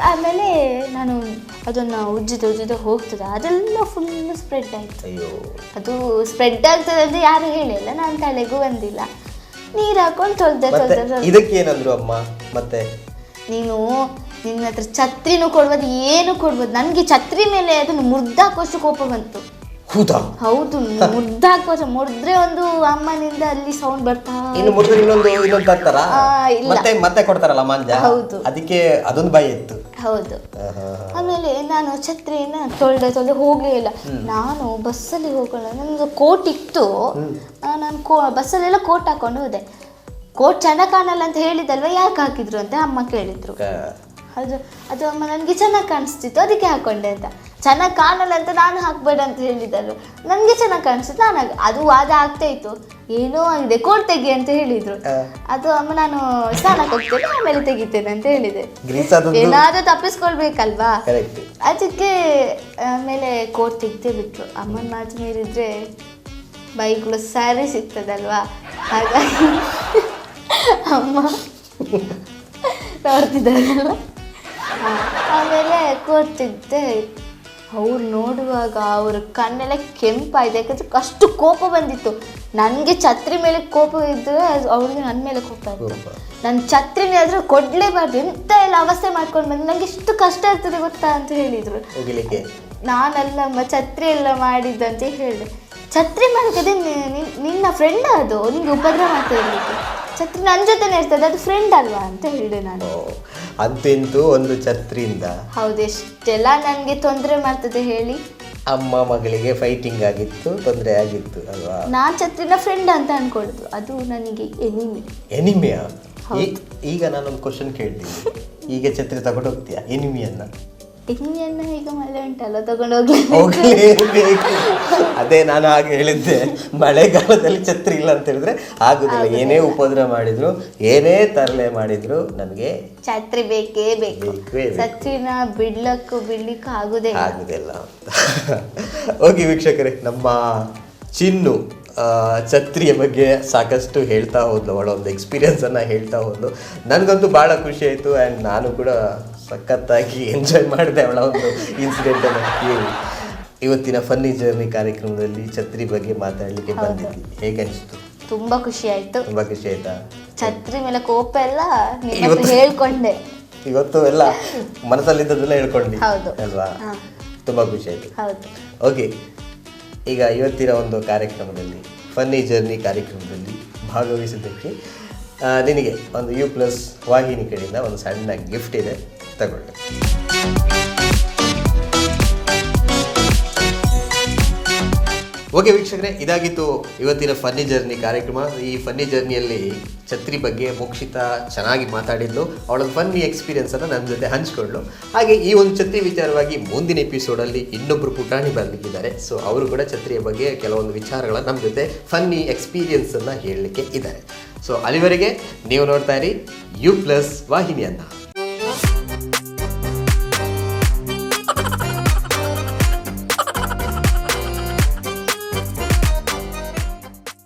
S2: ಆಮೇಲೆ ನಾನು ಅದನ್ನು ಉಜ್ಜಿದ ಉಜ್ಜಿದ ಹೋಗ್ತದೆ. ಅದೆಲ್ಲ ಫುಲ್ ಸ್ಪ್ರೆಡ್ ಆಯಿತು.
S1: ಅಯ್ಯೋ.
S2: ಅದು ಸ್ಪ್ರೆಡ್ ಆಗ್ತದೆ ಅಂತ ಯಾರು ಹೇಳಿಲ್ಲ. ನಾನು ತಲೆಗೂ ಬಂದಿಲ್ಲ. ನೀರು ಹಾಕೊಂಡು ತೊಳ್ದೆ ತೊಳ್ದೆ ತೊಳ್ದೆ.
S1: ಇದಕ್ಕೆ ಏನಂದ್ರು ಅಮ್ಮ? ಮತ್ತೆ?
S2: ನೀನು ನಿನ್ನ ಹತ್ರ ಛತ್ರಿನೂ ಕೊಡ್ಬೋದು ಏನು ಕೊಡ್ಬೋದು. ನನಗೆ ಛತ್ರಿ ಮೇಲೆ ಅದನ್ನು ಮುರ್ದಾಕೋಷ್ಟು ಕೋಪ ಬಂತು.
S1: ಹೌದಾ
S2: ಹೌದು ಮುರ್ದಾಕೋಷ್ಟು ಮುರಿದ್ರೆ ಒಂದು ಅಮ್ಮನಿಂದ ಅಲ್ಲಿ ಸೌಂಡ್ ಬರ್ತಾ
S1: ಇನ್ನು ಮುಗಿದ್ರೆ ಇನ್ನೊಂದು ಇನ್ನೊಂದು ತರ್ತಾರ
S2: ಆ,
S1: ಮತ್ತೆ ಮತ್ತೆ ಕೊಡ್ತಾರಲ್ಲ ಮಾಂಜ
S2: ಹೌದು.
S1: ಅದಕ್ಕೆ ಅದೊಂದು ಭಯ ಇತ್ತು.
S2: ಹೌದು. ಆಮೇಲೆ ನಾನು ಛತ್ರಿನ ತೊಳೆದ ತೊಳೆದು ಹೋಗ್ಲೇ ಇಲ್ಲ. ನಾನು ಬಸ್ಸಲ್ಲಿ ಹೋಗೋಣ ನಂದು ಕೋಟ್ ಇತ್ತು. ನಾನು ಕೋ ಬಸ್ಸಲ್ಲೆಲ್ಲ ಕೋಟ್ ಹಾಕೊಂಡು ಹೋದೆ. ಕೋಟ್ ಚೆನ್ನಾಗಿ ಕಾಣಲ್ಲ ಅಂತ ಹೇಳಿದಲ್ವ ಯಾಕೆ ಹಾಕಿದ್ರು ಅಂತ ಅಮ್ಮ ಕೇಳಿದ್ರು. ಅದು ಅದು ಅಮ್ಮ ನನಗೆ ಚೆನ್ನಾಗಿ ಕಾಣಿಸ್ತಿತ್ತು ಅದಕ್ಕೆ ಹಾಕೊಂಡೆ ಅಂತ. ಚೆನ್ನಾಗಿ ಕಾಣಲ್ಲ ಅಂತ ನಾನು ಹಾಕ್ಬೇಡ ಅಂತ ಹೇಳಿದ್ದಲ್ವ ನನಗೆ ಚೆನ್ನಾಗಿ ಕಾಣಿಸ್ತಿತ್ತು ನಾನು ಅದು ವಾದ ಆಗ್ತಾ ಇತ್ತು. ಏನೋ ಆಗಿದೆ ಕೋಟ್ ತೆಗಿ ಅಂತ ಹೇಳಿದ್ರು. ಅದು ಅಮ್ಮ ನಾನು ಸ್ನಾನಕ್ಕೆ ಹೋಗ್ತೇನೆ ಆಮೇಲೆ ತೆಗಿತೇನೆ ಅಂತ ಹೇಳಿದೆ. ಏನಾದರೂ ತಪ್ಪಿಸ್ಕೊಳ್ಬೇಕಲ್ವಾ? ಅದಕ್ಕೆ ಆಮೇಲೆ ಕೋಡ್ ತೆಗ್ದೇ ಬಿಟ್ರು. ಅಮ್ಮನ ಮಾತು ಮೀರಿದ್ರೆ ಬೈಕ್ಗಳು ಸ್ಯಾರಿ ಸಿಗ್ತದಲ್ವಾ? ಹಾಗಾಗಿ ಅಮ್ಮ ನೋಡ್ತಿದ್ದಾರಲ್ಲ? ಆಮೇಲೆ ಕೂರ್ತಿದ್ದೆ ಅವ್ರು ನೋಡುವಾಗ ಅವ್ರ ಕಣ್ಣೆಲ್ಲ ಕೆಂಪಾಯ್ತು ಯಾಕಂದ್ರೆ ಅಷ್ಟು ಕೋಪ ಬಂದಿತ್ತು. ನನಗೆ ಛತ್ರಿ ಮೇಲೆ ಕೋಪ ಇದ್ದರೆ ಅವ್ರಿಗೆ ನನ್ನ ಮೇಲೆ ಕೋಪ ಇತ್ತು. ನನ್ನ ಛತ್ರಿನ ಆದರೂ ಕೊಡಲೇಬಾರ್ದು. ಎಂತ ಎಲ್ಲ ಅವಸ್ಥೆ ಮಾಡ್ಕೊಂಡು ಬಂದು. ನನಗೆ ಎಷ್ಟು ಕಷ್ಟ ಇರ್ತದೆ ಗೊತ್ತಾ ಅಂತ ಹೇಳಿದರು. ನಾನಲ್ಲಮ್ಮ ಛತ್ರಿ ಎಲ್ಲ ಮಾಡಿದ್ದು ಅಂತ ಹೇಳಿದೆ ಛತ್ರಿ ಮಾಡಿದ್ರೆ ನಿನ್ನ ಫ್ರೆಂಡ್ ಅದು ನಿಂಗೆ ಉಪದ್ರ ಇರ್ಲಿಕ್ಕೆ. ಛತ್ರಿ ನನ್ನ ಜೊತೆನೇ ಇರ್ತದೆ ಅದು ಫ್ರೆಂಡ್ ಅಲ್ವಾ ಅಂತ ಹೇಳಿದೆ ನಾನು.
S1: ಅಂತೂ ಇಂತೂ ಒಂದು ಛತ್ರಿಯಿಂದ.
S2: ಹೌದು ಎಷ್ಟೆಲ್ಲ ನನಗೆ ತೊಂದರೆ ಮಾಡ್ತದೆ ಹೇಳಿ.
S1: ಅಮ್ಮ ಮಗಳಿಗೆ ಫೈಟಿಂಗ್ ಆಗಿತ್ತು ತೊಂದರೆ ಆಗಿತ್ತು ಅಲ್ವಾ?
S2: ನಾನು ಛತ್ರಿನ ಫ್ರೆಂಡ್ ಅಂತ ಅನ್ಕೊಳ್ತು ಅದು ನನಗೆ ಎನಿಮಿ
S1: ಎನಿಮಿಯಾ ಈಗ ನಾನೊಂದು ಕ್ವಶನ್ ಕೇಳ್ತೀನಿ. ಈಗ ಛತ್ರಿ ತಗೊಂಡು ಹೋಗ್ತೀಯಾ ಎನಿಮಿಯನ್ನ
S2: ಎನಿಮಿಯನ್ನ ಈಗ ಮಳೆ ಉಂಟಲ್ಲ ತಗೊಂಡು
S1: ಹೋಗ್ಲೇಬೇಕು ಅದೇ ನಾನು ಹಾಗೆ ಹೇಳಿದ್ದೆ. ಮಳೆಗಾಲದಲ್ಲಿ ಛತ್ರಿ ಇಲ್ಲ ಅಂತ ಹೇಳಿದ್ರೆ ಆಗುದಿಲ್ಲ. ಏನೇ ಉಪದ್ರ ಮಾಡಿದ್ರು ಏನೇ ತರಲೆ ಮಾಡಿದ್ರು ನನಗೆ
S2: ಛತ್ರಿ ಬೇಕೇ ಬೇಕು. ಛತ್ರಿನ ಬಿಡ್ಲಕ್ಕೂ ಬಿಡ್ಲಿಕ್ಕೂ ಆಗುದೇ.
S1: ಆಗುದಿಲ್ಲ ಹೋಗಿ ವೀಕ್ಷಕರೇ ನಮ್ಮ ಚಿನ್ನು ಛತ್ರಿಯ ಬಗ್ಗೆ ಸಾಕಷ್ಟು ಹೇಳ್ತಾ ಹೋದ್ಲು. ಅವಳ ಒಂದು ಎಕ್ಸ್ಪೀರಿಯನ್ಸನ್ನು ಹೇಳ್ತಾ ಹೋದ್ಲು. ನನಗಂತೂ ಭಾಳ ಖುಷಿ ಆಯಿತು. ಆ್ಯಂಡ್ ನಾನು ಕೂಡ ಸಖತ್ತಾಗಿ ಎಂಜಾಯ್ ಮಾಡಿದೆ ಅವಳ ಒಂದು ಇನ್ಸಿಡೆಂಟನ್ನು ಕೇಳಿ. ಇವತ್ತಿನ ಫನ್ನಿ ಜರ್ನಿ ಕಾರ್ಯಕ್ರಮದಲ್ಲಿ ಛತ್ರಿ ಬಗ್ಗೆ ಮಾತಾಡಲಿಕ್ಕೆ ಬಂದಿದ್ವಿ. ಹೇಗೆ ಅನಿಸ್ತು?
S2: ತುಂಬಾ ಖುಷಿ ಆಯ್ತು.
S1: ತುಂಬಾ ಖುಷಿ ಆಯ್ತಾ?
S2: ಛತ್ರಿ ಮೇಲೆ ಕೋಪ ಎಲ್ಲ ನಿಮ್ಮ ಹತ್ರ
S1: ಇವತ್ತು-
S2: ಹೇಳ್ಕೊಂಡೆ.
S1: ಇವತ್ತು ಎಲ್ಲ ಮನಸ್ಸಲ್ಲಿದ್ದದೆಲ್ಲ ಹೇಳ್ಕೊಂಡಿ
S2: ಹೌದು.
S1: ಅಲ್ವಾ?
S2: ತುಂಬಾ
S1: ತುಂಬ ಖುಷಿ ಆಯ್ತು.
S2: ಹೌದು.
S1: ಓಕೆ ಈಗ ಇವತ್ತಿನ ಒಂದು ಕಾರ್ಯಕ್ರಮದಲ್ಲಿ ಫನ್ನಿ ಜರ್ನಿ ಕಾರ್ಯಕ್ರಮದಲ್ಲಿ ಭಾಗವಹಿಸಿದ್ದಕ್ಕೆ ಆ, ನಿನಗೆ ಒಂದು ಯು ಪ್ಲಸ್ ವಾಹಿನಿ ಕಡೆಯಿಂದ ಒಂದು ಸಣ್ಣ ಗಿಫ್ಟ್ ಇದೆ. ತಗೊಳ್ಳಿ ಓಕೆ ವೀಕ್ಷಕರೇ, ಇದಾಗಿತ್ತು ಇವತ್ತಿನ ಫನ್ನಿ ಜರ್ನಿ ಕಾರ್ಯಕ್ರಮ. ಈ ಫನ್ನಿ ಜರ್ನಿಯಲ್ಲಿ ಛತ್ರಿ ಬಗ್ಗೆ ಮೋಕ್ಷಿತ ಚೆನ್ನಾಗಿ ಮಾತಾಡಿದ್ಲು. ಅವಳ ಫನ್ನಿ ಎಕ್ಸ್ಪೀರಿಯನ್ಸನ್ನು ನನ್ನ ಜೊತೆ ಹಂಚ್ಕೊಂಡ್ಲು ಹಾಗೆ ಈ ಒಂದು ಛತ್ರಿ ವಿಚಾರವಾಗಿ ಮುಂದಿನ ಎಪಿಸೋಡಲ್ಲಿ ಇನ್ನೊಬ್ಬರು ಪುಟಾಣಿ ಬರಲಿಕ್ಕಿದ್ದಾರೆ. ಸೊ ಅವರು ಕೂಡ ಛತ್ರಿಯ ಬಗ್ಗೆ ಕೆಲವೊಂದು ವಿಚಾರಗಳನ್ನು ನಮ್ಮ ಜೊತೆ ಫನ್ನಿ ಎಕ್ಸ್ಪೀರಿಯನ್ಸನ್ನು ಹೇಳಲಿಕ್ಕೆ ಇದ್ದಾರೆ. ಸೊ ಅಲ್ಲಿವರೆಗೆ ನೀವು ನೋಡ್ತಾ ಇರಿ ಯು ಪ್ಲಸ್ ವಾಹಿನಿಯನ್ನು.